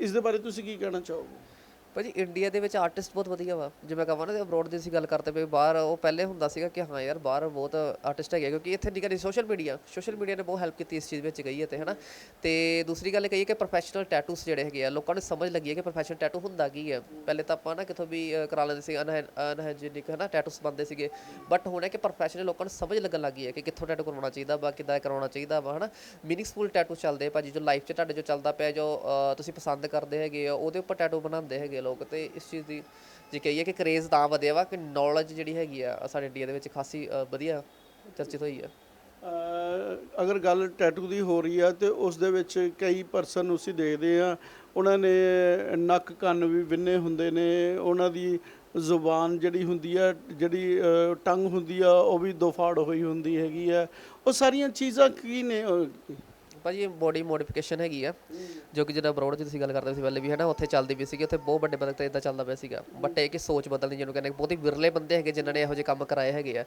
A: ਇਸ ਦੇ ਬਾਰੇ ਤੁਸੀਂ ਕੀ ਕਹਿਣਾ ਚਾਹੋਗੇ
B: ਭਾਜੀ ਇੰਡੀਆ ਦੇ ਵਿੱਚ ਆਰਟਿਸਟ ਬਹੁਤ ਵਧੀਆ ਵਾ। ਜਿਵੇਂ ਮੈਂ ਕਹਾਂ ਨਾ ਅਬਰੋਡ ਦੀ ਅਸੀਂ ਗੱਲ ਕਰਦੇ ਪਏ ਬਾਹਰ ਉਹ ਪਹਿਲੇ ਹੁੰਦਾ ਸੀਗਾ ਕਿ ਹਾਂ ਯਾਰ ਬਾਹਰ ਬਹੁਤ ਆਰਟਿਸਟ ਹੈਗੇ ਆ, ਕਿਉਂਕਿ ਇੱਥੇ ਨਿਕਲ ਸੋਸ਼ਲ ਮੀਡੀਆ ਸੋਸ਼ਲ ਮੀਡੀਆ ਨੇ ਬਹੁਤ ਹੈਲਪ ਕੀਤੀ ਇਸ ਚੀਜ਼ ਵਿੱਚ ਗਈ ਹੈ ਤੇ ਹਨਾ। ਤੇ ਦੂਸਰੀ ਗੱਲ ਇਹ ਕਹੀਏ ਕਿ ਪ੍ਰੋਫੈਸ਼ਨਲ ਟੈਟੂਸ ਜਿਹੜੇ ਹੈਗੇ ਆ ਲੋਕਾਂ ਨੂੰ ਸਮਝ ਲੱਗੀ ਹੈ ਕਿ ਪ੍ਰੋਫੈਸ਼ਨਲ ਟੈਟੂ ਹੁੰਦਾ ਕੀ ਹੈ। ਪਹਿਲੇ ਤਾਂ ਆਪਾਂ ਨਾ ਕਿਥੋਂ ਵੀ ਕਰਾ ਲੈਂਦੇ ਸੀ ਅਨਹਾਈਜੀਨਿਕ ਹਨਾ ਟੈਟੂਸ ਬੰਦੇ ਸੀਗੇ। ਬਟ ਹੁਣ ਹੈ ਕਿ ਪ੍ਰੋਫੈਸ਼ਨਲ ਲੋਕਾਂ ਨੂੰ ਸਮਝ ਲੱਗਣ ਲੱਗੀ ਹੈ ਕਿ ਕਿੱਥੋਂ ਟੈਟੂ ਕਰਵਾਉਣਾ ਚਾਹੀਦਾ ਵਾ ਕਿੱਦਾਂ ਕਰਵਾਉਣਾ ਚਾਹੀਦਾ ਵਾ ਹਨਾ। ਮੀਨਿੰਗਫੁਲ ਟੈਟੂ ਚੱਲਦੇ ਆ ਭਾਜੀ ਜੋ ਲਾਈਫ 'ਚ ਤੁਹਾਡੇ ਜੋ ਚੱਲਦਾ ਪਿਆ ਜੋ ਤੁਸੀਂ ਪਸੰਦ ਕਰਦੇ ਹੈਗੇ ਆ ਉਹਦੇ ਉੱਪਰ ਟੈਟੂ ਬਣਾਉਂਦੇ ਹੈਗੇ ਲੋਕ ਤੇ ਇਸ ਚੀਜ਼ ਦੀ ਜੇ ਕਹੀਏ ਕਿ ਕਰੇਜ਼ ਤਾਂ ਵਧਿਆ ਵਾ ਕਿ ਨੌਲੇਜ ਜਿਹੜੀ ਹੈਗੀ ਆ ਸਾਡੇ ਇੰਡੀਆ ਦੇ ਵਿੱਚ ਖਾਸੀ ਅ, ਵਧੀਆ ਚਰਚਿਤ ਹੋਈ ਆ।
A: ਅਹ ਅਗਰ ਗੱਲ ਟੈਟੂ ਦੀ ਹੋ ਰਹੀ ਆ ਤੇ ਉਸ ਦੇ ਵਿੱਚ ਕਈ ਪਰਸਨ ਅਸੀਂ ਦੇਖਦੇ ਆ ਉਹਨਾਂ ਨੇ ਨੱਕ ਕੰਨ ਵੀ ਵਿੰਨੇ ਹੁੰਦੇ ਨੇ ਉਹਨਾਂ ਦੀ ਜ਼ੁਬਾਨ ਜਿਹੜੀ ਹੁੰਦੀ ਆ ਜਿਹੜੀ ਅਹ, ਟੰਗ ਹੁੰਦੀ ਆ ਉਹ ਵੀ ਦੋਫਾੜ ਹੋਈ ਹੁੰਦੀ ਹੈਗੀ ਆ। ਉਹ ਸਾਰੀਆਂ ਚੀਜ਼ਾਂ ਕੀ ਨੇ ਉਹ-
B: ਭਾਜੀ, ਇਹ ਬੋਡੀ ਮੋਡੀਫਿਕੇਸ਼ਨ ਹੈਗੀ ਆ, ਜੋ ਕਿ ਜਿਹੜਾ ਬਰੋਡ ਚ ਤੁਸੀਂ ਗੱਲ ਕਰਦੇ ਸੀ ਪਹਿਲੇ ਵੀ ਹੈ ਨਾ ਉੱਥੇ ਚੱਲਦੀ ਵੀ ਸੀਗੀ, ਉੱਥੇ ਬਹੁਤ ਵੱਡੇ ਬੰਦੇ ਤੇ ਇਦਾਂ ਚੱਲਦਾ ਪਿਆ ਸੀਗਾ। ਬਟ ਇਹ ਕਿ ਸੋਚ ਬਦਲਣੀ ਜਿਹਨੂੰ ਕਹਿੰਦੇ ਬਹੁਤ ਹੀ ਵਿਰਲੇ ਬੰਦੇ ਹੈਗੇ ਜਿਨ੍ਹਾਂ ਨੇ ਇਹੋ ਜਿਹੇ ਕੰਮ ਕਰਾਏ ਹੈਗੇ ਆ।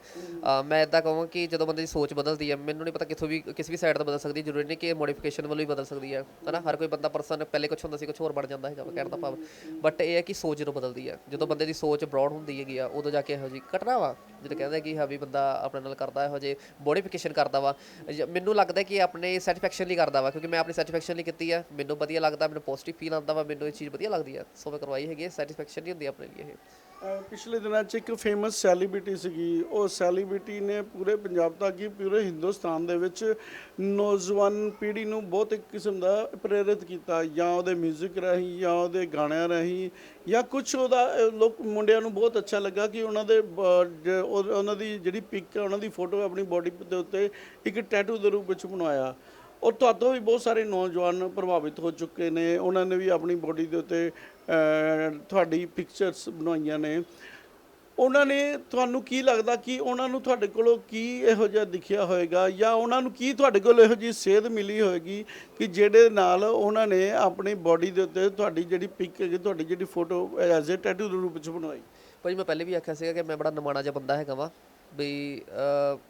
B: ਮੈਂ ਇਦਾਂ ਕਹਾਂ ਕਿ ਜਦੋਂ ਬੰਦੇ ਦੀ ਸੋਚ ਬਦਲਦੀ ਹੈ ਮੈਨੂੰ ਨਹੀਂ ਪਤਾ ਕਿੱਥੋਂ ਵੀ, ਕਿਸੇ ਵੀ ਸਾਈਡ ਤੋਂ ਬਦਲ ਸਕਦੀ, ਜ਼ਰੂਰੀ ਨਹੀਂ ਕਿ ਮੋਡੀਫਿਕੇਸ਼ਨ ਵੱਲੋਂ ਹੀ ਬਦਲ ਸਕਦੀ ਹੈ ਹਨਾ। ਹਰ ਕੋਈ ਬੰਦਾ ਪਰਸਨ ਪਹਿਲੇ ਕੁਝ ਹੁੰਦਾ ਸੀ ਕੁਝ ਹੋਰ ਬਣ ਜਾਂਦਾ ਹੈਗਾ, ਕਹਿਣ ਦਾ ਭਾਵ। ਬਟ ਇਹ ਹੈ ਕਿ ਸੋਚ ਜਦੋਂ ਬਦਲਦੀ ਹੈ ਜਦੋਂ ਬੰਦੇ ਦੀ ਸੋਚ ਬਰੋਡ ਹੁੰਦੀ ਹੈਗੀ ਆ, ਉਦੋਂ ਜਾ ਕੇ ਇਹੋ ਜਿਹੀ ਘਟਨਾ ਵਾ ਜਦੋਂ ਕਹਿੰਦੇ ਕਿ ਹਾਂ ਵੀ ਬੰਦਾ ਆਪਣੇ ਨਾਲ ਕਰਦਾ, ਇਹੋ ਜਿਹੇ ਮੋਡੀਫਿਕੇਸ਼ਨ ਕਰਦਾ ਵਾ। ਜ- ਮੈਨੂੰ ਲੱਗਦਾ ਕਿ ਆਪਣੇ ਸੈਟੀਸਫੈਕਸ਼ਨ ਲਈ ਕਰਦਾ ਵਾ, ਕਿਉਂਕਿ ਮੈਂ ਆਪਣੀ ਸੈਟੀਸਫੈਕਸ਼ਨ ਲਈ ਕੀਤੀ ਆ, ਮੈਨੂੰ ਵਧੀਆ ਲੱਗਦਾ, ਮੈਨੂੰ ਪੋਜ਼ਿਟਿਵ ਫੀਲ ਆਉਂਦਾ ਵਾ, ਮੈਨੂੰ ਇਹ ਚੀਜ਼ ਵਧੀਆ ਲੱਗਦੀ ਆ। ਸੋ ਮੈਂ ਕਰਵਾਈ ਹੈਗੀ ਸੈਟੀਸਫੈਕਸ਼ਨ ਨਹੀਂ ਹੁੰਦੀ ਆਪਣੇ ਲਈ ਇਹ।
A: ਪਿਛਲੇ ਦਿਨਾਂ 'ਚ ਇੱਕ ਫੇਮਸ ਸੈਲੀਬ੍ਰਿਟੀ ਸੀਗੀ, ਉਹ ਸੈਲੀਬ੍ਰਿਟੀ ਨੇ ਪੂਰੇ ਪੰਜਾਬ ਤੱਕ ਹੀ, ਪੂਰੇ ਹਿੰਦੁਸਤਾਨ ਦੇ ਵਿੱਚ ਨੌਜਵਾਨ ਪੀੜ੍ਹੀ ਨੂੰ ਬਹੁਤ ਇੱਕ ਕਿਸਮ ਦਾ ਪ੍ਰੇਰਿਤ ਕੀਤਾ, ਜਾਂ ਉਹਦੇ 뮤직 ਰਾਹੀਂ, ਜਾਂ ਉਹਦੇ ਗਾਣਿਆਂ ਰਾਹੀਂ, ਜਾਂ ਕੁਝ ਉਹਦਾ ਲੋਕ, ਮੁੰਡਿਆਂ ਨੂੰ ਬਹੁਤ ਅੱਛਾ ਲੱਗਾ ਕਿ ਉਹਨਾਂ ਦੇ ਉਹਨਾਂ ਦੀ ਜਿਹੜੀ ਪਿਕ ਉਹਨਾਂ ਦੀ ਫੋਟੋ ਆਪਣੀ ਬੋਡੀ ਦੇ ਉੱਤੇ ਇੱਕ ਟੈਟੂ ਦੇ ਰੂਪ ਵਿੱਚ ਬਣਵਾਇਆ। ਔਰ ਤੁਹਾਤੋਂ ਵੀ ਬਹੁਤ ਸਾਰੇ ਨੌਜਵਾਨ ਪ੍ਰਭਾਵਿਤ ਹੋ ਚੁੱਕੇ ਨੇ। ਉਹਨਾਂ ਨੇ ਵੀ ਆਪਣੀ ਬੋਡੀ ਦੇ ਉੱਤੇ ਤੁਹਾਡੀ ਪਿਕਚਰਸ ਬਣਾਈਆਂ ਨੇ। ਉਹਨਾਂ ਨੇ ਤੁਹਾਨੂੰ ਕੀ ਲੱਗਦਾ ਕਿ ਉਹਨਾਂ ਨੂੰ ਤੁਹਾਡੇ ਕੋਲੋਂ ਕੀ ਇਹੋ ਜਿਹਾ ਦਿਖਿਆ ਹੋਏਗਾ ਜਾਂ ਉਹਨਾਂ ਨੂੰ ਕੀ ਤੁਹਾਡੇ ਕੋਲ ਇਹੋ ਜਿਹੀ ਸੇਧ ਮਿਲੀ ਹੋਏਗੀ ਕਿ ਜਿਹੜੇ ਨਾਲ ਉਹਨਾਂ ਨੇ ਆਪਣੀ ਬੋਡੀ ਦੇ ਉੱਤੇ ਤੁਹਾਡੀ ਜਿਹੜੀ ਪਿਕ ਹੈਗੀ, ਤੁਹਾਡੀ ਜਿਹੜੀ ਫੋਟੋ ਐਜ਼ ਅ ਟੈਟੂ ਦੇ ਰੂਪ ਵਿੱਚ ਬਣਵਾਈ?
B: ਭਾਜੀ ਮੈਂ ਪਹਿਲੇ ਵੀ ਆਖਿਆ ਸੀਗਾ ਕਿ ਮੈਂ ਬੜਾ ਨਮਾਣਾ ਜਿਹਾ ਬੰਦਾ ਹੈਗਾ ਵਾ। ਵੀ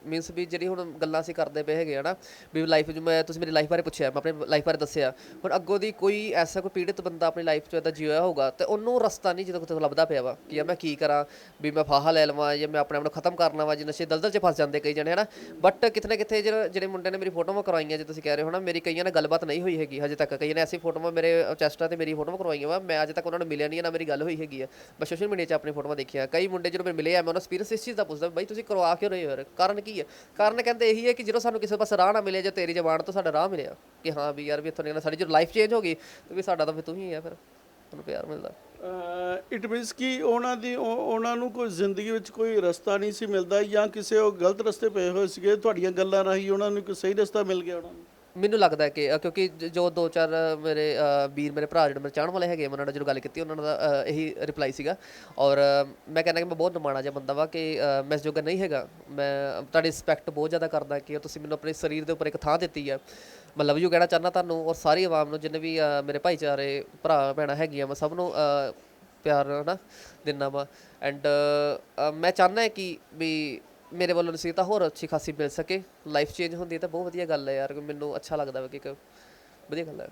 B: ਮੀਨਸ ਵੀ ਜਿਹੜੀ ਹੁਣ ਗੱਲਾਂ ਅਸੀਂ ਕਰਦੇ ਪਏ ਹੈਗੇ ਆ ਨਾ, ਵੀ ਲਾਈਫ 'ਚ ਮੈਂ, ਤੁਸੀਂ ਮੇਰੀ ਲਾਈਫ ਬਾਰੇ ਪੁੱਛਿਆ, ਮੈਂ ਆਪਣੀ ਲਾਈਫ ਬਾਰੇ ਦੱਸਿਆ। ਹੁਣ ਅੱਗੋਂ ਦੀ ਕੋਈ ਐਸਾ ਕੋਈ ਪੀੜਿਤ ਬੰਦਾ ਆਪਣੀ ਲਾਈਫ 'ਚ ਇਦਾਂ ਜਿਉਇਆ ਹੋਊਗਾ, ਤੇ ਉਹਨੂੰ ਰਸਤਾ ਨਹੀਂ ਜਦੋਂ ਕਿਤੇ ਲੱਭਦਾ ਪਿਆ ਵਾ, ਕਿ ਯਾਰ ਮੈਂ ਕੀ ਕਰਾਂ, ਵੀ ਮੈਂ ਫਾਹਾ ਲੈ ਲਵਾਂ, ਜਾਂ ਮੈਂ ਆਪਣੇ ਆਪ ਨੂੰ ਖਤਮ ਕਰਨਾ ਵਾ ਜੇ ਨਸ਼ੇ ਦਲਦਲ 'ਚ ਫਸ ਜਾਂਦੇ ਕਈ ਜਣੇ, ਹਨਾ? ਬਟ ਕਿਤੇ ਨਾ ਕਿਤੇ ਜਿਹੜੇ ਜਿਹੜੇ ਮੁੰਡੇ ਨੇ ਮੇਰੀ ਫੋਟੋਆਂ ਕਰਵਾਈਆਂ, ਜੇ ਤੁਸੀਂ ਕਹਿ ਰਹੇ ਹੋ ਨਾ, ਮੇਰੀ ਕਈਆਂ ਨਾਲ ਗੱਲਬਾਤ ਨਹੀਂ ਹੋਈ ਹੈਗੀ ਹਜੇ ਤੱਕ, ਕਈਆਂ ਨੇ ਐਸੀ ਫੋਟੋਆਂ ਮੇਰੇ ਚੈਸਟਾਂ ਤੇ ਮੇਰੀ ਫੋਟੋਆਂ ਕਰਵਾਈਆਂ ਵਾ, ਮੈਂ ਅਜੇ ਤੱਕ ਉਹਨਾਂ ਨੂੰ ਮਿਲਿਆ ਨਹੀਂ ਨਾ ਮੇਰੀ ਗੱਲ ਹੋਈ ਹੈਗੀ ਆ। ਮੈਂ ਸੋਸ਼ਲ ਮੀਡੀਆ 'ਚ ਆਪਣੀ ਫੋਟੋਆਂ ਦੇਖੀਆਂ, ਕਈ ਮੁੰਡੇ ਜਦੋਂ ਮੈਨੂੰ ਮਿਲੇ ਆ, ਮੈਂ ਉਹਨਾਂ ਐਕਸਪੀਰੀਅੰਸ ਇਸ ਚੀਜ਼ ਦਾ ਪੁੱਛਦਾ, ਵੀ ਬਾਈ ਤੁਸੀਂ ਕਰਵਾ ਕਿਉਂ ਰਹੇ ਹੋ ਯਾਰ, ਕਾਰਨ ਕੀ ਹੈ ਕਾਰਨ ਕਹਿੰਦੇ ਇਹੀ ਹੈ ਕਿ ਜਦੋਂ ਸਾਨੂੰ ਕਿਸੇ ਪਾਸੇ ਰਾਹ ਨਾ ਮਿਲੇ, ਜਾਂ ਤੇਰੀ ਜ਼ਬਾਨ ਤੋਂ ਸਾਡਾ ਰਾਹ ਮਿਲਿਆ, ਕਿ ਹਾਂ ਵੀ ਯਾਰ ਵੀ ਇੱਥੋਂ ਨਿਕਲਣਾ, ਸਾਡੀ ਜਦੋਂ ਲਾਈਫ ਚੇਂਜ ਹੋ ਗਈ, ਤੇ ਵੀ ਸਾਡਾ ਤਾਂ ਫਿਰ ਤੂੰ ਹੀ ਹੈ ਫਿਰ ਤੁਹਾਨੂੰ ਪਿਆਰ ਮਿਲਦਾ।
A: ਇਟ ਮੀਨਸ ਕਿ ਉਹਨਾਂ ਦੀ ਉਹਨਾਂ ਨੂੰ ਕੋਈ ਜ਼ਿੰਦਗੀ ਵਿੱਚ ਕੋਈ ਰਸਤਾ ਨਹੀਂ ਸੀ ਮਿਲਦਾ ਜਾਂ ਕਿਸੇ ਉਹ ਗਲਤ ਰਸਤੇ ਪਏ ਹੋਏ ਸੀਗੇ, ਤੁਹਾਡੀਆਂ ਗੱਲਾਂ ਰਾਹੀਂ ਉਹਨਾਂ ਨੂੰ ਇੱਕ ਸਹੀ ਰਸਤਾ ਮਿਲ ਗਿਆ ਉਹਨਾਂ ਨੂੰ।
B: ਮੈਨੂੰ ਲੱਗਦਾ ਕਿ ਕਿਉਂਕਿ ਜ- ਜੋ ਦੋ ਚਾਰ ਮੇਰੇ ਵੀਰ ਮੇਰੇ ਭਰਾ ਜਿਹੜੇ ਮੇਰੇ ਚਾਹਣ ਵਾਲੇ ਹੈਗੇ ਮੈਂ ਉਹਨਾਂ ਨਾਲ ਜਦੋਂ ਗੱਲ ਕੀਤੀ ਉਹਨਾਂ ਦਾ ਇਹੀ ਰਿਪਲਾਈ ਸੀਗਾ। ਔਰ ਮੈਂ ਕਹਿੰਦਾ ਕਿ ਮੈਂ ਬਹੁਤ ਨਿਮਾਣਾ ਜਿਹਾ ਬੰਦਾ ਵਾ ਕਿ ਮੈਂ ਇਸ ਜੋਗਾ ਨਹੀਂ ਹੈਗਾ। ਮੈਂ ਤੁਹਾਡੀ ਰਿਸਪੈਕਟ ਬਹੁਤ ਜ਼ਿਆਦਾ ਕਰਦਾ ਕਿ ਤੁਸੀਂ ਮੈਨੂੰ ਆਪਣੇ ਸਰੀਰ ਦੇ ਉੱਪਰ ਇੱਕ ਥਾਂ ਦਿੱਤੀ ਆ। ਮੈਂ ਲਵ ਯੂ ਕਹਿਣਾ ਚਾਹੁੰਦਾ ਤੁਹਾਨੂੰ ਔਰ ਸਾਰੀ ਆਵਾਮ ਨੂੰ ਜਿੰਨੇ ਵੀ ਮੇਰੇ ਭਾਈਚਾਰੇ ਭਰਾ ਭੈਣਾਂ ਹੈਗੀਆਂ ਮੈਂ ਸਭ ਨੂੰ ਅ, ਪਿਆਰ ਨਾ ਦਿੰਦਾ ਵਾ। ਐਂਡ ਮੈਂ ਚਾਹੁੰਦਾ ਕਿ ਵੀ ਮੇਰੇ ਵੱਲੋਂ ਨਸੀਹਤਾਂ ਹੋਰ ਅੱਛੀ ਖਾਸੀ ਮਿਲ ਸਕੇ। ਲਾਈਫ ਚੇਂਜ ਹੁੰਦੀ ਹੈ ਤਾਂ ਬਹੁਤ ਵਧੀਆ ਗੱਲ ਹੈ ਯਾਰ ਮੈਨੂੰ ਅੱਛਾ ਲੱਗਦਾ ਵਾ ਕਿ ਇੱਕ ਵਧੀਆ ਗੱਲ ਹੈ।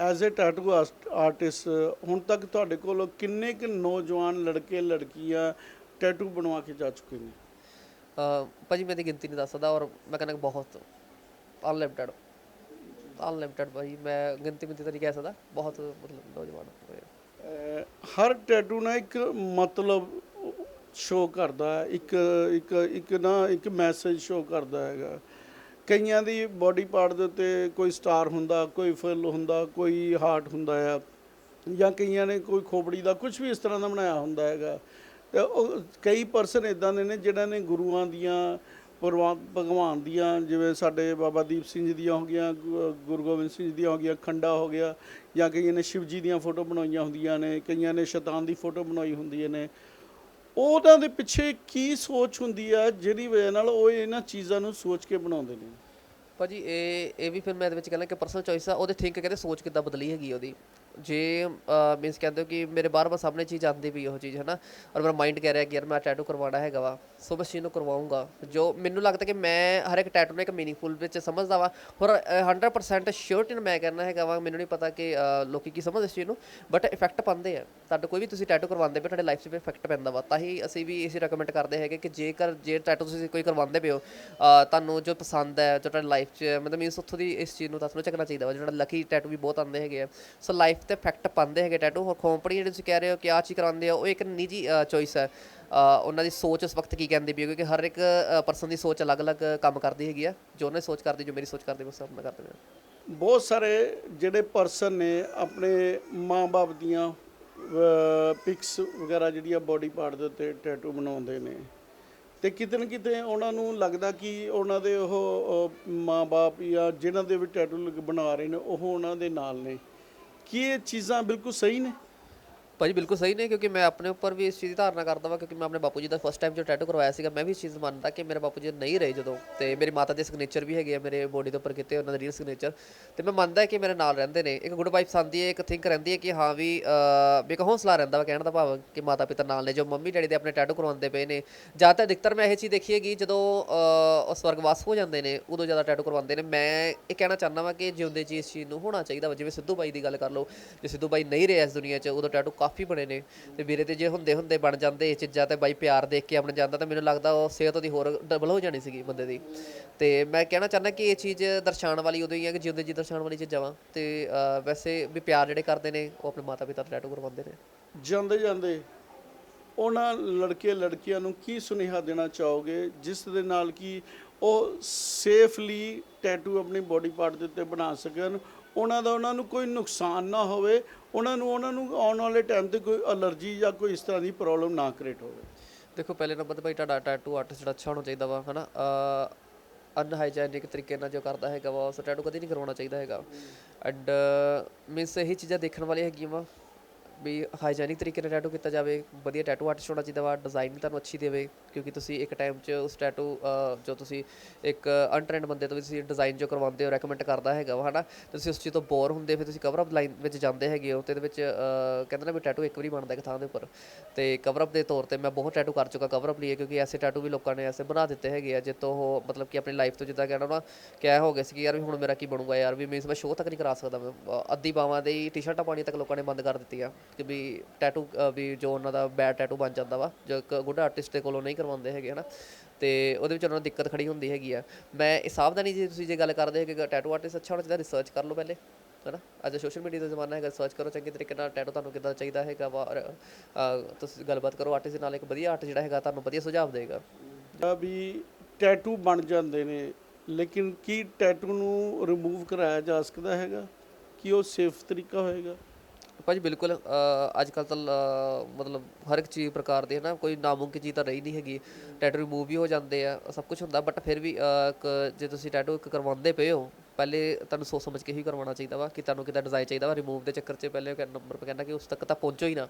A: ਐਜ਼ ਅ ਟੈਟੂ ਆਰਟਿਸਟ ਹੁਣ ਤੱਕ ਤੁਹਾਡੇ ਕੋਲ ਕਿੰਨੇ ਕੁ ਨੌਜਵਾਨ ਲੜਕੇ ਲੜਕੀਆਂ ਟੈਟੂ ਬਣਵਾ ਕੇ ਜਾ ਚੁੱਕੇ ਨੇ?
B: ਅਹ ਭਾਜੀ ਮੈਂ ਦੀ ਗਿਣਤੀ ਨਹੀਂ ਦੱਸ ਸਕਦਾ ਔਰ ਮੈਂ ਕਹਿੰਦਾ ਕਿ ਬਹੁਤ। ਅਨਲਿਮਟਿਡ ਅਨਲਿਮਟਿਡ ਭਾਈ ਮੈਂ ਗਿਣਤੀ ਮਿੰਤੀ ਤਾਂ ਨਹੀਂ ਕਹਿ ਸਕਦਾ। ਬਹੁਤ ਮਤਲਬ ਨੌਜਵਾਨ ਹੋਏ ਆ।
A: ਅਹ ਹਰ ਟੈਟੂ ਨਾ ਇੱਕ ਮਤਲਬ ਸ਼ੋਅ ਕਰਦਾ ਇੱਕ ਇੱਕ ਇੱਕ ਨਾ, ਇੱਕ ਮੈਸੇਜ ਸ਼ੋਅ ਕਰਦਾ ਹੈਗਾ। ਕਈਆਂ ਦੀ ਬਾਡੀ ਪਾਰਟ ਦੇ ਉੱਤੇ ਕੋਈ ਸਟਾਰ ਹੁੰਦਾ, ਕੋਈ ਫੁੱਲ ਹੁੰਦਾ, ਕੋਈ ਹਾਰਟ ਹੁੰਦਾ ਆ, ਜਾਂ ਕਈਆਂ ਨੇ ਕੋਈ ਖੋਪੜੀ ਦਾ ਕੁਝ ਵੀ ਇਸ ਤਰ੍ਹਾਂ ਦਾ ਬਣਾਇਆ ਹੁੰਦਾ ਹੈਗਾ। ਤੇ ਉਹ ਕਈ ਪਰਸਨ ਇਦਾਂ ਦੇ ਨੇ ਜਿਹੜਾ ਨੇ ਗੁਰੂਆਂ ਦੀਆਂ, ਪਰਵਾ- ਭਗਵਾਨ ਦੀਆਂ, ਜਿਵੇਂ ਸਾਡੇ ਬਾਬਾ ਦੀਪ ਸਿੰਘ ਜੀ ਦੀਆਂ ਹੋ ਗਈਆਂ, ਗੁ- ਗੁਰੂ ਗੋਬਿੰਦ ਸਿੰਘ ਜੀ ਦੀਆਂ ਹੋ ਗਈਆਂ, ਖੰਡਾ ਹੋ ਗਿਆ, ਜਾਂ ਕਈਆਂ ਨੇ ਸ਼ਿਵ ਜੀ ਦੀਆਂ ਫੋਟੋ ਬਣਾਈਆਂ ਹੁੰਦੀਆਂ ਨੇ, ਕਈਆਂ ਨੇ ਸ਼ੈਤਾਨ ਦੀ ਫੋਟੋ ਬਣਾਈ ਹੁੰਦੀ ਨੇ। ਉਹਨਾਂ ਦੇ ਪਿੱਛੇ ਕੀ ਸੋਚ ਹੁੰਦੀ ਆ ਜਿਹਦੀ ਵਜ੍ਹਾ ਨਾਲ ਉਹ ਇਹਨਾਂ ਚੀਜ਼ਾਂ ਨੂੰ ਸੋਚ ਕੇ ਬਣਾਉਂਦੇ ਨੇ?
B: ਭਾਜੀ, ਇਹ ਇਹ ਵੀ ਫਿਰ ਮੈਂ ਇਹਦੇ ਵਿੱਚ ਕਹਿੰਦਾ ਕਿ ਪਰਸਨਲ ਚੋਇਸ ਆ, ਉਹਦੇ ਥਿੰਕ ਕਹਿੰਦੇ ਸੋਚ ਕਿੱਦਾਂ ਬਦਲੀ ਹੈਗੀ ਉਹਦੀ। ਜੇ ਮੀਨਸ ਕਹਿੰਦੇ ਹੋ ਕਿ ਮੇਰੇ ਬਾਰ-ਬਾਰ ਸਾਹਮਣੇ ਚੀਜ਼ ਆਉਂਦੀ ਵੀ ਉਹ ਚੀਜ਼ ਹੈ ਨਾ ਔਰ ਮੇਰਾ ਮਾਈਂਡ ਕਹਿ ਰਿਹਾ ਕਿ ਯਾਰ ਮੈਂ ਟੈਟੂ ਕਰਵਾਉਣਾ ਹੈਗਾ ਵਾ ਸੋ ਮੈਂ ਚੀਜ਼ ਨੂੰ ਕਰਵਾਉਂਗਾ। ਜੋ ਮੈਨੂੰ ਲੱਗਦਾ ਕਿ ਮੈਂ ਹਰ ਇੱਕ ਟੈਟੂ ਨੂੰ ਇੱਕ ਮੀਨਿੰਗਫੁਲ ਵਿੱਚ ਸਮਝਦਾ ਵਾ। ਔਰ ਅ, 100% ਸ਼ੋਰਟ ਮੈਂ ਕਹਿਣਾ ਹੈਗਾ ਵਾ ਮੈਨੂੰ ਨਹੀਂ ਪਤਾ ਕਿ ਅ, ਲੋਕੀ ਕੀ ਸਮਝਦੇ ਇਸ ਚੀਜ਼ ਨੂੰ ਬਟ ਇਫੈਕਟ ਪਾਉਂਦੇ ਆ। ਤੁਹਾਡਾ ਕੋਈ ਵੀ ਤੁਸੀਂ ਟੈਟੂ ਕਰਵਾਉਂਦੇ ਪਏ ਤੁਹਾਡੇ ਲਾਈਫ 'ਚ ਇਫੈਕਟ ਪੈਂਦਾ ਵਾ। ਤਾਂ ਹੀ ਅਸੀਂ ਵੀ ਇਸੇ ਰეკਮੈਂਡ ਕਰਦੇ ਹੈਗੇ ਕਿ ਜੇਕਰ ਜੇ ਟੈਟੂ ਤੁਸੀਂ ਕੋਈ ਕਰਵਾਉਂਦੇ ਪਏ ਤੁਹਾਨੂੰ ਜੋ ਪਸੰਦ ਹੈ ਜੋ ਤੁਹਾਡੀ ਲਾਈਫ 'ਚ ਮਤਲਬ ਮੀਨਸ ਉੱਥੋਂ ਦੀ ਇਸ ਚੀਜ਼ ਨੂੰ ਤੁਹਾਨੂੰ ਚੱਕਣਾ ਚਾਹੀਦਾ ਵਾ ਜਿਹੜਾ ਲੱਕੀ ਟੈਟੂ ਵੀ ਬਹੁਤ ਆਉਂਦੇ ਹੈਗੇ ਆ। ਸੋ ਲਾਈਫ ਤੇ ਇਫੈਕਟ ਪਾਉਂਦੇ ਹੈਗੇ ਟੈਟੂ ਹੋਰ ਖੋਪੜੀ ਜਿਹੜੇ ਤੁਸੀਂ ਕਹਿ ਰਹੇ ਹੋ ਕਿ ਆਹ ਚੀਜ਼ ਕਰਾਉਂਦੇ ਆ, ਉਹ ਇੱਕ ਨਿੱਜੀ ਚੋਇਸ ਹੈ। ਉਹਨਾਂ ਦੀ ਸੋਚ ਉਸ ਵਕਤ ਕੀ ਕਹਿੰਦੀ ਵੀ ਕਿਉਂਕਿ ਹਰ ਇੱਕ ਪਰਸਨ ਦੀ ਸੋਚ ਅਲੱਗ-ਅਲੱਗ ਕੰਮ ਕਰਦੀ ਹੈਗੀ ਆ। ਜੋ ਉਹਨੇ ਸੋਚ ਕਰਦੀ, ਜੋ ਮੇਰੀ ਸੋਚ ਕਰਦੀ, ਬਸ ਮੈਂ ਕਰਦੇ ਹਾਂ
A: ਬਹੁਤ ਸਾਰੇ ਜਿਹੜੇ ਪਰਸਨ ਨੇ ਆਪਣੇ ਮਾਂ-ਬਾਪ ਦੀਆਂ ਪਿਕਸ ਵਗੈਰਾ ਜਿਹੜੀਆਂ ਬਾਡੀ ਪਾਰਟ ਦੇ ਉੱਤੇ ਟੈਟੂ ਬਣਾਉਂਦੇ ਨੇ। ਤੇ ਕਿਤੇ ਨਾ ਕਿਤੇ ਉਹਨਾਂ ਨੂੰ ਲੱਗਦਾ ਕਿ ਉਹਨਾਂ ਦੇ ਉਹ ਮਾਂ-ਬਾਪ ਜਾਂ ਜਿਨ੍ਹਾਂ ਦੇ ਵੀ ਟੈਟੂ ਬਣਾ ਰਹੇ ਨੇ, ਉਹ ਉਹਨਾਂ ਦੇ ਨਾਲ ਨੇ। ਕੀ ਇਹ ਚੀਜ਼ਾਂ ਬਿਲਕੁਲ ਸਹੀ ਨੇ
B: ਭਾਜੀ ਬਿਲਕੁਲ ਸਹੀ ਨੇ ਕਿਉਂਕਿ ਮੈਂ ਆਪਣੇ ਉੱਪਰ ਵੀ ਇਸ ਚੀਜ਼ ਦੀ ਧਾਰਨਾ ਕਰਦਾ ਵਾਂ ਕਿਉਂਕਿ ਮੈਂ ਆਪਣੇ ਬਾਪੂ ਜੀ ਦਾ ਫਸਟ ਟਾਈਮ ਜੋ ਟੈਟੂ ਕਰਵਾਇਆ ਸੀਗਾ ਮੈਂ ਵੀ ਇਸ ਚੀਜ਼ ਮੰਨਦਾ ਕਿ ਮੇਰੇ ਬਾਪੂ ਜੀ ਨਹੀਂ ਰਹੇ ਜਦੋਂ ਤੇ ਮੇਰੀ ਮਾਤਾ ਦੇ ਸਿਗਨੇਚਰ ਵੀ ਹੈਗੇ ਆ ਮੇਰੇ ਬੋਡੀ ਦੇ ਉੱਪਰ ਕਿਤੇ ਉਹਨਾਂ ਦੇ ਰੀਅਲ ਸਿਗਨੇਚਰ ਤੇ ਮੈਂ ਮੰਨਦਾ ਕਿ ਮੇਰੇ ਨਾਲ ਰਹਿੰਦੇ ਨੇ ਇੱਕ ਗੁੱਡ ਵਾਈਬਸ ਆਉਂਦੀ ਹੈ ਇੱਕ ਥਿੰਕ ਰਹਿੰਦੀ ਹੈ ਕਿ ਹਾਂ ਵੀ ਅਹ, ਇੱਕ ਹੌਸਲਾ ਰਹਿੰਦਾ ਵਾ ਕਹਿਣ ਦਾ ਭਾਵ ਕਿ ਮਾਤਾ ਪਿਤਾ ਨਾਲ ਨੇ ਜੋ ਮੰਮੀ ਡੈਡੀ ਦੇ ਆਪਣੇ ਟੈਟੂ ਕਰਵਾਉਂਦੇ ਪਏ ਨੇ ਜ਼ਿਆਦਾਤਰ ਅਧਿਕਤਰ ਮੈਂ ਇਹ ਚੀਜ਼ ਦੇਖੀ ਹੈਗੀ ਜਦੋਂ ਅਹ, ਉਹ ਸਵਰਗਵਾਸ ਹੋ ਜਾਂਦੇ ਨੇ ਉਦੋਂ ਜ਼ਿਆਦਾ ਟੈਟੂ ਕਰਵਾਉਂਦੇ ਨੇ ਮੈਂ ਇਹ ਕਹਿਣਾ ਚਾਹੁੰਦਾ ਵਾਂ ਕਿ ਜਿਉਂਦੇ ਜੀ ਇਸ ਚੀਜ਼ ਨੂੰ ਹੋਣਾ ਚਾਹੀਦਾ ਵਾ ਜਿਵੇਂ ਸਿੱਧੂ ਬਾਈ ਦੀ ਗੱਲ ਕਰ ਲਓ ਜੇ ਸਿੱਧੂ ਬਾਈ ਨਹੀਂ ਰਿਹਾ ਇਸ ਦੁਨੀਆ 'ਚ ਉਦੋਂ ਟੈਟੂ ਕਾਫੀ ਬਣੇ ਨੇ ਤੇ ਵੀਰੇ ਤੇ ਜੇ ਹੁੰਦੇ ਹੁੰਦੇ ਬਣ ਜਾਂਦੇ ਇਹ ਚੀਜ਼ਾਂ ਤੇ ਬਾਈ ਪਿਆਰ ਦੇਖ ਕੇ ਆਪਣੇ ਜਾਂਦਾ ਤਾਂ ਮੈਨੂੰ ਲੱਗਦਾ ਉਹ ਸਿਹਤ ਉਹਦੀ ਹੋਰ ਡਬਲ ਹੋ ਜਾਣੀ ਸੀਗੀ ਬੰਦੇ ਦੀ। ਤੇ ਮੈਂ ਕਹਿਣਾ ਚਾਹੁੰਦਾ ਕਿ ਇਹ ਚੀਜ਼ ਦਰਸਾਉਣ ਵਾਲੀ ਉਦੋਂ ਹੀ ਹੈ ਕਿ ਜਿਉਂਦੇ ਜੀ ਦਰਸਾਉਣ ਵਾਲੀ ਚੀਜ਼ਾਂ ਵਾ। ਤੇ ਵੈਸੇ ਵੀ ਪਿਆਰ ਜਿਹੜੇ ਕਰਦੇ ਨੇ ਉਹ ਆਪਣੇ ਮਾਤਾ ਪਿਤਾ ਦਾ ਟੈਟੂ ਕਰਵਾਉਂਦੇ ਨੇ।
A: ਜਾਂਦੇ ਜਾਂਦੇ। ਉਹਨਾਂ ਲੜਕੇ ਲੜਕੀਆਂ ਨੂੰ ਕੀ ਸੁਨੇਹਾ ਦੇਣਾ ਚਾਹੋਗੇ? ਜਿਸ ਦੇ ਨਾਲ ਕਿ ਉਹ ਸੇਫਲੀ ਟੈਟੂ ਆਪਣੀ ਬੋਡੀ ਪਾਰਟ ਦੇ ਉੱਤੇ ਬਣਾ ਸਕਣ ਉਹਨਾਂ ਦਾ ਉਹਨਾਂ ਨੂੰ ਕੋਈ ਨੁਕਸਾਨ ਨਾ ਹੋਵੇ ਉਹਨਾਂ ਨੂੰ ਉਹਨਾਂ ਨੂੰ ਆਉਣ ਵਾਲੇ ਟਾਈਮ ਤੇ ਕੋਈ ਅਲਰਜੀ ਜਾਂ ਕੋਈ ਇਸ ਤਰ੍ਹਾਂ ਦੀ ਪ੍ਰੋਬਲਮ ਨਾ ਕ੍ਰੀਏਟ ਹੋਵੇ।
B: ਦੇਖੋ ਪਹਿਲੇ ਨੰਬਰ ਤੇ ਭਾਈ ਤੁਹਾਡਾ ਟੈਟੂ ਆਰਟਿਸਟ ਜਿਹੜਾ ਅੱਛਾ ਹੋਣਾ ਚਾਹੀਦਾ ਵਾ ਹਨਾ? ਅਨਹਾਈਜੈਨਿਕ ਤਰੀਕੇ ਨਾਲ ਜੋ ਕਰਦਾ ਹੈਗਾ ਵਾ ਉਸ ਟੈਟੂ ਕਦੇ ਨਹੀਂ ਕਰਵਾਉਣਾ ਚਾਹੀਦਾ ਹੈਗਾ। ਐਂਡ ਮੀਨਸ ਇਹੀ ਚੀਜ਼ਾਂ ਦੇਖਣ ਵਾਲੀਆਂ ਹੈਗੀਆਂ ਵਾ। ਵੀ ਹਾਈਜੈਨਿਕ ਤਰੀਕੇ ਨਾਲ ਟੈਟੂ ਕੀਤਾ ਜਾਵੇ, ਵਧੀਆ ਟੈਟੂ ਆਰਟਿਸਟ ਹੋਣਾ ਚਾਹੀਦਾ ਵਾ ਡਿਜ਼ਾਈਨ ਵੀ ਤੁਹਾਨੂੰ ਅੱਛੀ ਦੇਵੇ, ਕਿਉਂਕਿ ਤੁਸੀਂ ਇੱਕ ਟਾਈਮ 'ਚ ਉਸ ਟੈਟੂ ਜੋ ਤੁਸੀਂ ਇੱਕ ਅਨਟ੍ਰੈਂਡ ਬੰਦੇ ਤੋਂ ਤੁਸੀਂ ਡਿਜ਼ਾਈਨ ਜੋ ਕਰਵਾਉਂਦੇ ਹੋ ਰეკਮੈਂਡ ਕਰਦਾ ਹੈਗਾ ਵਾ, ਹਨਾ? ਤੇ ਤੁਸੀਂ ਉਸ ਚੀਜ਼ ਤੋਂ ਬੋਰ ਹੁੰਦੇ, ਫਿਰ ਤੁਸੀਂ ਕਵਰ ਅਪ ਲਾਈਨ ਵਿੱਚ ਜਾਂਦੇ ਹੈਗੇ ਹੋ, ਤੇ ਇਹਦੇ ਵਿੱਚ ਕਹਿੰਦੇ ਨੇ ਵੀ ਟੈਟੂ ਇੱਕ ਵਾਰੀ ਬਣਦਾ ਇੱਕ ਥਾਂ ਦੇ ਉੱਪਰ। ਤੇ ਕਵਰ ਅਪ ਦੇ ਤੌਰ ਤੇ ਮੈਂ ਬਹੁਤ ਟੈਟੂ ਕਰ ਚੁੱਕਾ ਕਵਰ ਅਪ ਲਈ, ਕਿਉਂਕਿ ਐਸੇ ਟੈਟੂ ਵੀ ਲੋਕਾਂ ਨੇ ਐਸੇ ਬਣਾ ਦਿੱਤੇ ਹੈਗੇ ਆ ਜਿੱਤੋਂ ਉਹ ਮਤਲਬ ਕਿ ਆਪਣੀ ਲਾਈਫ ਤੋਂ ਜਿੱਦਾਂ ਕਹਿਣਾ ਨਾ ਕਿਆ ਹੋ ਗਿਆ ਸੀ ਕਿ ਯਾਰ ਵੀ ਹੁਣ ਮੇਰਾ ਕੀ ਬਣੂਗਾ ਯਾਰ, ਵੀ ਮੀਨਸ ਮੈਂ ਸ਼ੋਅ ਤੱਕ ਨਹੀਂ ਕਰਾ ਸਕਦਾ, ਮੈਂ ਅੱਧੀ ਬਾਵਾਂ ਦੇ ਹੀ ਟੀ-ਸ਼ਰਟਾਂ ਪਾਣੀ ਤੱਕ ਲੋਕਾਂ ਨੇ ਬੰਦ ਕਰ ਦਿੱਤੀਆਂ। ਕਿ ਵੀ ਟੈਟੂ ਵੀ ਜੋ ਉਹਨਾਂ ਦਾ ਬੈਡ ਟੈਟੂ ਬਣ ਜਾਂਦਾ ਵਾ, ਜੋ ਇੱਕ ਗੁੱਡ ਆਰਟਿਸਟ ਦੇ ਕੋਲੋਂ ਨਹੀਂ ਕਰਵਾਉਂਦੇ ਹੈਗੇ, ਹਨਾ? ਤੇ ਉਹਦੇ ਵਿੱਚ ਉਹਨਾਂ ਨੂੰ ਦਿੱਕਤ ਖੜੀ ਹੁੰਦੀ ਹੈਗੀ ਆ। ਮੈਂ ਇਹ ਸਾਵਧਾਨੀ ਜੇ ਤੁਸੀਂ ਜੇ ਗੱਲ ਕਰਦੇ ਹੋ ਕਿ ਟੈਟੂ ਆਰਟਿਸਟ ਅੱਛਾ ਹੋਣਾ ਚਾਹੀਦਾ ਰਿਸਰਚ ਕਰ ਲਓ ਪਹਿਲੇ, ਹਨਾ? ਅੱਜ ਸੋਸ਼ਲ ਮੀਡੀਆ ਦਾ ਜ਼ਮਾਨਾ ਹੈਗਾ ਰਿਸਰਚ ਕਰੋ ਚੰਗੇ ਤਰੀਕੇ ਨਾਲ ਟੈਟੂ ਤੁਹਾਨੂੰ ਕਿੱਦਾਂ ਚਾਹੀਦਾ ਹੈਗਾ ਵਾ ਤੁਸੀਂ ਗੱਲਬਾਤ ਕਰੋ ਆਰਟਿਸਟ ਨਾਲ, ਇੱਕ ਵਧੀਆ ਆਰਟ ਜਿਹੜਾ ਹੈਗਾ ਤੁਹਾਨੂੰ ਵਧੀਆ ਸੁਝਾਅ ਦੇਗਾ।
A: ਵੀ ਟੈਟੂ ਬਣ ਜਾਂਦੇ ਨੇ, ਲੇਕਿਨ ਕੀ ਟੈਟੂ ਨੂੰ ਰਿਮੂਵ ਕਰਾਇਆ ਜਾ ਸਕਦਾ ਹੈਗਾ? ਕੀ ਉਹ ਸੇਫ ਤਰੀਕਾ ਹੋਏਗਾ?
B: ਭਾਜੀ ਬਿਲਕੁਲ ਅੱਜ ਕੱਲ ਤਾਂ ਮਤਲਬ ਹਰ ਇੱਕ ਚੀਜ਼ ਪ੍ਰਕਾਰ ਦੀ ਹੈ ਨਾ, ਕੋਈ ਨਾਮੁਮਕਿਨ ਚੀਜ਼ ਤਾਂ ਰਹੀ ਨਹੀਂ ਹੈਗੀ। ਟੈਟੂ ਰਿਮੂਵ ਵੀ ਹੋ ਜਾਂਦੇ ਆ, ਸਭ ਕੁਝ ਹੁੰਦਾ ਬਟ ਫਿਰ ਵੀ ਇੱਕ ਜੇ ਤੁਸੀਂ ਟੈਟੂ ਇੱਕ ਕਰਵਾਉਂਦੇ ਪਏ ਹੋ ਪਹਿਲੇ ਤੁਹਾਨੂੰ ਸੋਚ ਸਮਝ ਕੇ ਹੀ ਕਰਵਾਉਣਾ ਚਾਹੀਦਾ ਵਾ ਕਿ ਤੁਹਾਨੂੰ ਕਿੱਦਾਂ ਡਿਜ਼ਾਈਨ ਚਾਹੀਦਾ ਵਾ। ਰਿਮੂਵ ਦੇ ਚੱਕਰ 'ਚ ਪਹਿਲੇ ਨੰਬਰ 'ਤੇ ਕਹਿੰਦਾ ਕਿ ਉਸ ਤੱਕ ਤਾਂ ਪਹੁੰਚੋ ਹੀ ਨਾ,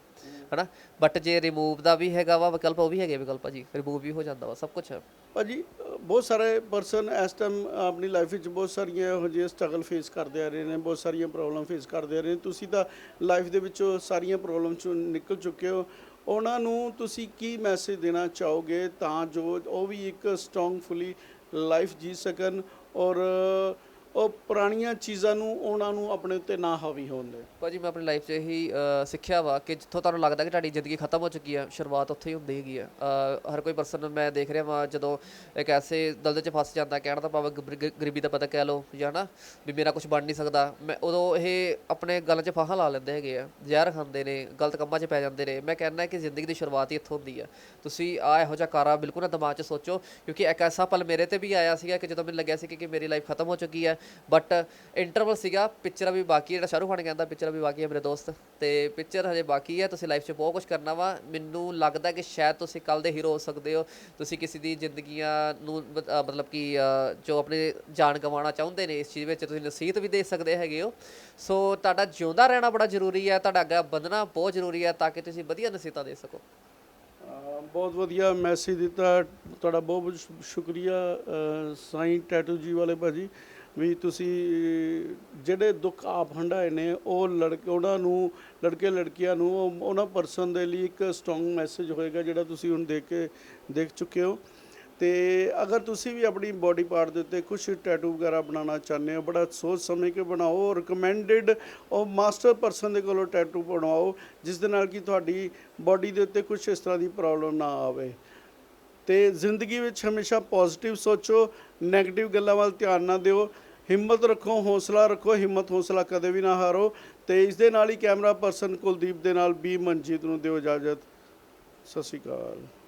B: ਹਨਾ? ਬਟ ਜੇ ਰਿਮੂਵ ਦਾ ਵੀ ਹੈਗਾ ਵਾ ਵਿਕਲਪ, ਉਹ ਵੀ ਹੈਗੇ ਵਿਕਲਪ ਭਾਜੀ ਰਿਮੂਵ ਵੀ ਹੋ ਜਾਂਦਾ ਵਾ, ਸਭ ਕੁਝ ਹੈ
A: ਭਾਜੀ, ਬਹੁਤ ਸਾਰੇ ਪਰਸਨ ਇਸ ਟਾਈਮ ਆਪਣੀ ਲਾਈਫ ਵਿੱਚ ਬਹੁਤ ਸਾਰੀਆਂ ਇਹੋ ਜਿਹੇ ਸਟਰਗਲ ਫੇਸ ਕਰਦੇ ਆ ਰਹੇ ਨੇ, ਬਹੁਤ ਸਾਰੀਆਂ ਪ੍ਰੋਬਲਮ ਫੇਸ ਕਰਦੇ ਆ ਰਹੇ ਨੇ। ਤੁਸੀਂ ਤਾਂ ਲਾਈਫ ਦੇ ਵਿੱਚੋਂ ਸਾਰੀਆਂ ਪ੍ਰੋਬਲਮ ਚੋਂ ਨਿਕਲ ਚੁੱਕੇ ਹੋ। ਉਹਨਾਂ ਨੂੰ ਤੁਸੀਂ ਕੀ ਮੈਸੇਜ ਦੇਣਾ ਚਾਹੋਗੇ ਤਾਂ ਜੋ ਉਹ ਵੀ ਇੱਕ ਸਟਰੋਂਗਫੁਲੀ ਲਾਈਫ ਜੀ ਸਕਣ ਔਰ ਉਹ ਪੁਰਾਣੀਆਂ ਚੀਜ਼ਾਂ ਨੂੰ ਉਹਨਾਂ ਨੂੰ ਆਪਣੇ ਉੱਤੇ ਨਾ ਹਾਵੀ ਹੋਣ ਦੇ।
B: ਭਾਜੀ ਮੈਂ ਆਪਣੀ ਲਾਈਫ 'ਚ ਇਹੀ ਅ, ਸਿੱਖਿਆ ਵਾ ਕਿ ਜਿੱਥੋਂ ਤੁਹਾਨੂੰ ਲੱਗਦਾ ਕਿ ਤੁਹਾਡੀ ਜ਼ਿੰਦਗੀ ਖਤਮ ਹੋ ਚੁੱਕੀ ਆ ਸ਼ੁਰੂਆਤ ਉੱਥੇ ਹੀ ਹੁੰਦੀ ਹੈਗੀ ਆ। ਅ, ਹਰ ਕੋਈ ਪਰਸਨ ਮੈਂ ਦੇਖ ਰਿਹਾ ਵਾਂ ਜਦੋਂ ਇੱਕ ਐਸੇ ਦਲਦਲ 'ਚ ਫਸ ਜਾਂਦਾ ਕਹਿਣ ਦਾ ਭਾਵ ਗਰ- ਗਰ- ਗਰੀਬੀ ਦਾ ਪਤਾ ਕਹਿ ਲਓ ਜਾਂ ਨਾ ਵੀ ਮੇਰਾ ਕੁਝ ਬਣ ਨਹੀਂ ਸਕਦਾ ਮੈਂ ਉਦੋਂ ਇਹ ਆਪਣੇ ਗਲਾਂ 'ਚ ਫਾਹਾ ਲਾ ਲੈਂਦੇ ਹੈਗੇ ਆ ਜ਼ਹਿਰ ਖਾਂਦੇ ਨੇ ਗਲਤ ਕੰਮਾਂ 'ਚ ਪੈ ਜਾਂਦੇ ਨੇ। ਮੈਂ ਕਹਿੰਦਾ ਕਿ ਜ਼ਿੰਦਗੀ ਦੀ ਸ਼ੁਰੂਆਤ ਹੀ ਇੱਥੋਂ ਹੁੰਦੀ ਆ। ਤੁਸੀਂ ਆ ਇਹੋ ਜਿਹਾ ਕਾਰਾ ਬਿਲਕੁਲ ਨਾ ਦਿਮਾਗ 'ਚ ਸੋਚੋ ਕਿਉਂਕਿ ਇੱਕ ਐਸਾ ਪਲ ਮੇਰੇ ਤੇ ਵੀ ਆਇਆ ਸੀਗਾ ਕਿ ਜਦੋਂ ਮੈਨੂੰ ਲੱਗਿਆ ਸੀ ਕਿ ਕਿ ਮੇਰੀ ਲਾਈਫ ਖਤਮ ਹੋ ਚੁੱਕੀ ਹੈ ਬਟ ਇੰਟਰਵਲ ਸੀਗਾ ਪਿਕਚਰ ਵੀ ਬਾਕੀ ਹੈ, ਜਿਹੜਾ ਸ਼ਾਹਰੁਖ ਖਾਨ ਕਹਿੰਦਾ ਪਿਕਚਰ ਵੀ ਬਾਕੀ ਹੈ ਮੇਰੇ ਦੋਸਤ। ਤੇ ਪਿਕਚਰ ਹਜੇ ਬਾਕੀ ਹੈ ਤੁਸੀਂ ਲਾਈਫ 'ਚ ਬਹੁਤ ਕੁਝ ਕਰਨਾ ਵਾ। ਮੈਨੂੰ ਲੱਗਦਾ ਕਿ ਸ਼ਾਇਦ ਤੁਸੀਂ ਕੱਲ ਦੇ ਹੀਰੋ ਹੋ ਸਕਦੇ ਹੋ। ਤੁਸੀਂ ਕਿਸੇ ਦੀ ਜ਼ਿੰਦਗੀਆਂ ਨੂੰ ਮਤਲਬ ਕਿ ਜੋ ਆਪਣੇ ਜਾਨ ਗਵਾਉਣਾ ਚਾਹੁੰਦੇ ਨੇ ਇਸ ਚੀਜ਼ ਵਿੱਚ ਤੁਸੀਂ ਨਸੀਹਤ ਵੀ ਦੇ ਸਕਦੇ ਹੈਗੇ ਹੋ। ਸੋ ਤੁਹਾਡਾ ਜਿਉਂਦਾ ਰਹਿਣਾ ਬੜਾ ਜ਼ਰੂਰੀ ਹੈ ਤੁਹਾਡਾ ਅੱਗੇ ਵਧਣਾ ਬਹੁਤ ਜ਼ਰੂਰੀ ਹੈ ਤਾਂ ਕਿ ਤੁਸੀਂ ਵਧੀਆ ਨਸੀਹਤਾਂ ਦੇ ਸਕੋ।
A: ਬਹੁਤ ਵਧੀਆ ਮੈਸੇਜ ਦਿੱਤਾ ਤੁਹਾਡਾ ਬਹੁਤ ਬਹੁਤ ਸ਼ੁ- ਸ਼ੁਕਰੀਆ ਅਹ ਸਾਈਂ ਟੈਟੂ ਜੀ ਵਾਲੇ ਭਾਜੀ। ਵੀ ਤੁਸੀਂ, ਜਿਹੜੇ ਦੁੱਖ ਆਪ ਹੰਡਾਏ ਨੇ, ਉਹ ਲੜਕੇ, ਉਹਨਾਂ ਨੂੰ, ਲੜਕੇ ਲੜਕੀਆਂ ਨੂੰ ਉਹਨਾਂ ਪਰਸਨ ਦੇ ਲਈ ਇੱਕ ਸਟਰੋਂਗ ਮੈਸੇਜ ਹੋਏਗਾ ਜਿਹੜਾ ਤੁਸੀਂ ਹੁਣ ਦੇਖ ਕੇ, ਦੇਖ ਚੁੱਕੇ ਹੋ। ਤੇ ਅਗਰ ਤੁਸੀਂ ਵੀ ਆਪਣੀ ਬੋਡੀ ਪਾਰਟ ਦੇ ਉੱਤੇ ਕੁਝ ਟੈਟੂ ਵਗੈਰਾ ਬਣਾਉਣਾ ਚਾਹੁੰਦੇ ਹੋ, ਬੜਾ ਸੋਚ ਸਮਝ ਕੇ ਬਣਾਓ ਰეკਮੈਂਡਡ ਉਹ ਮਾਸਟਰ ਪਰਸਨ ਦੇ ਕੋਲੋਂ ਟੈਟੂ ਬਣਾਓ ਜਿਸ ਦੇ ਨਾਲ ਕਿ ਤੁਹਾਡੀ ਬੋਡੀ ਦੇ ਉੱਤੇ ਕੁਝ ਇਸ ਤਰ੍ਹਾਂ ਦੀ ਪ੍ਰੋਬਲਮ ਨਾ ਆਵੇ। ਤੇ ਜ਼ਿੰਦਗੀ ਵਿੱਚ ਹਮੇਸ਼ਾ ਪੋਜ਼ਿਟਿਵ ਸੋਚੋ 네ਗੇਟਿਵ ਗੱਲਾਂ ਵੱਲ ਧਿਆਨ ਨਾ ਦਿਓ ਹਿੰਮਤ ਰੱਖੋ, ਹੌਸਲਾ ਰੱਖੋ, ਹਿੰਮਤ ਹੌਸਲਾ ਕਦੇ ਵੀ ਨਾ ਹਾਰੋ। ਤੇ ਇਸ ਦੇ ਨਾਲ ਹੀ ਕੈਮਰਾ ਪਰਸਨ ਕੁਲਦੀਪ ਦੇ ਨਾਲ ਬੀ ਮਨਜੀਤ ਨੂੰ ਦਿਓ ਇਜਾਜ਼ਤ। ਸਤਿ ਸ਼੍ਰੀ ਅਕਾਲ।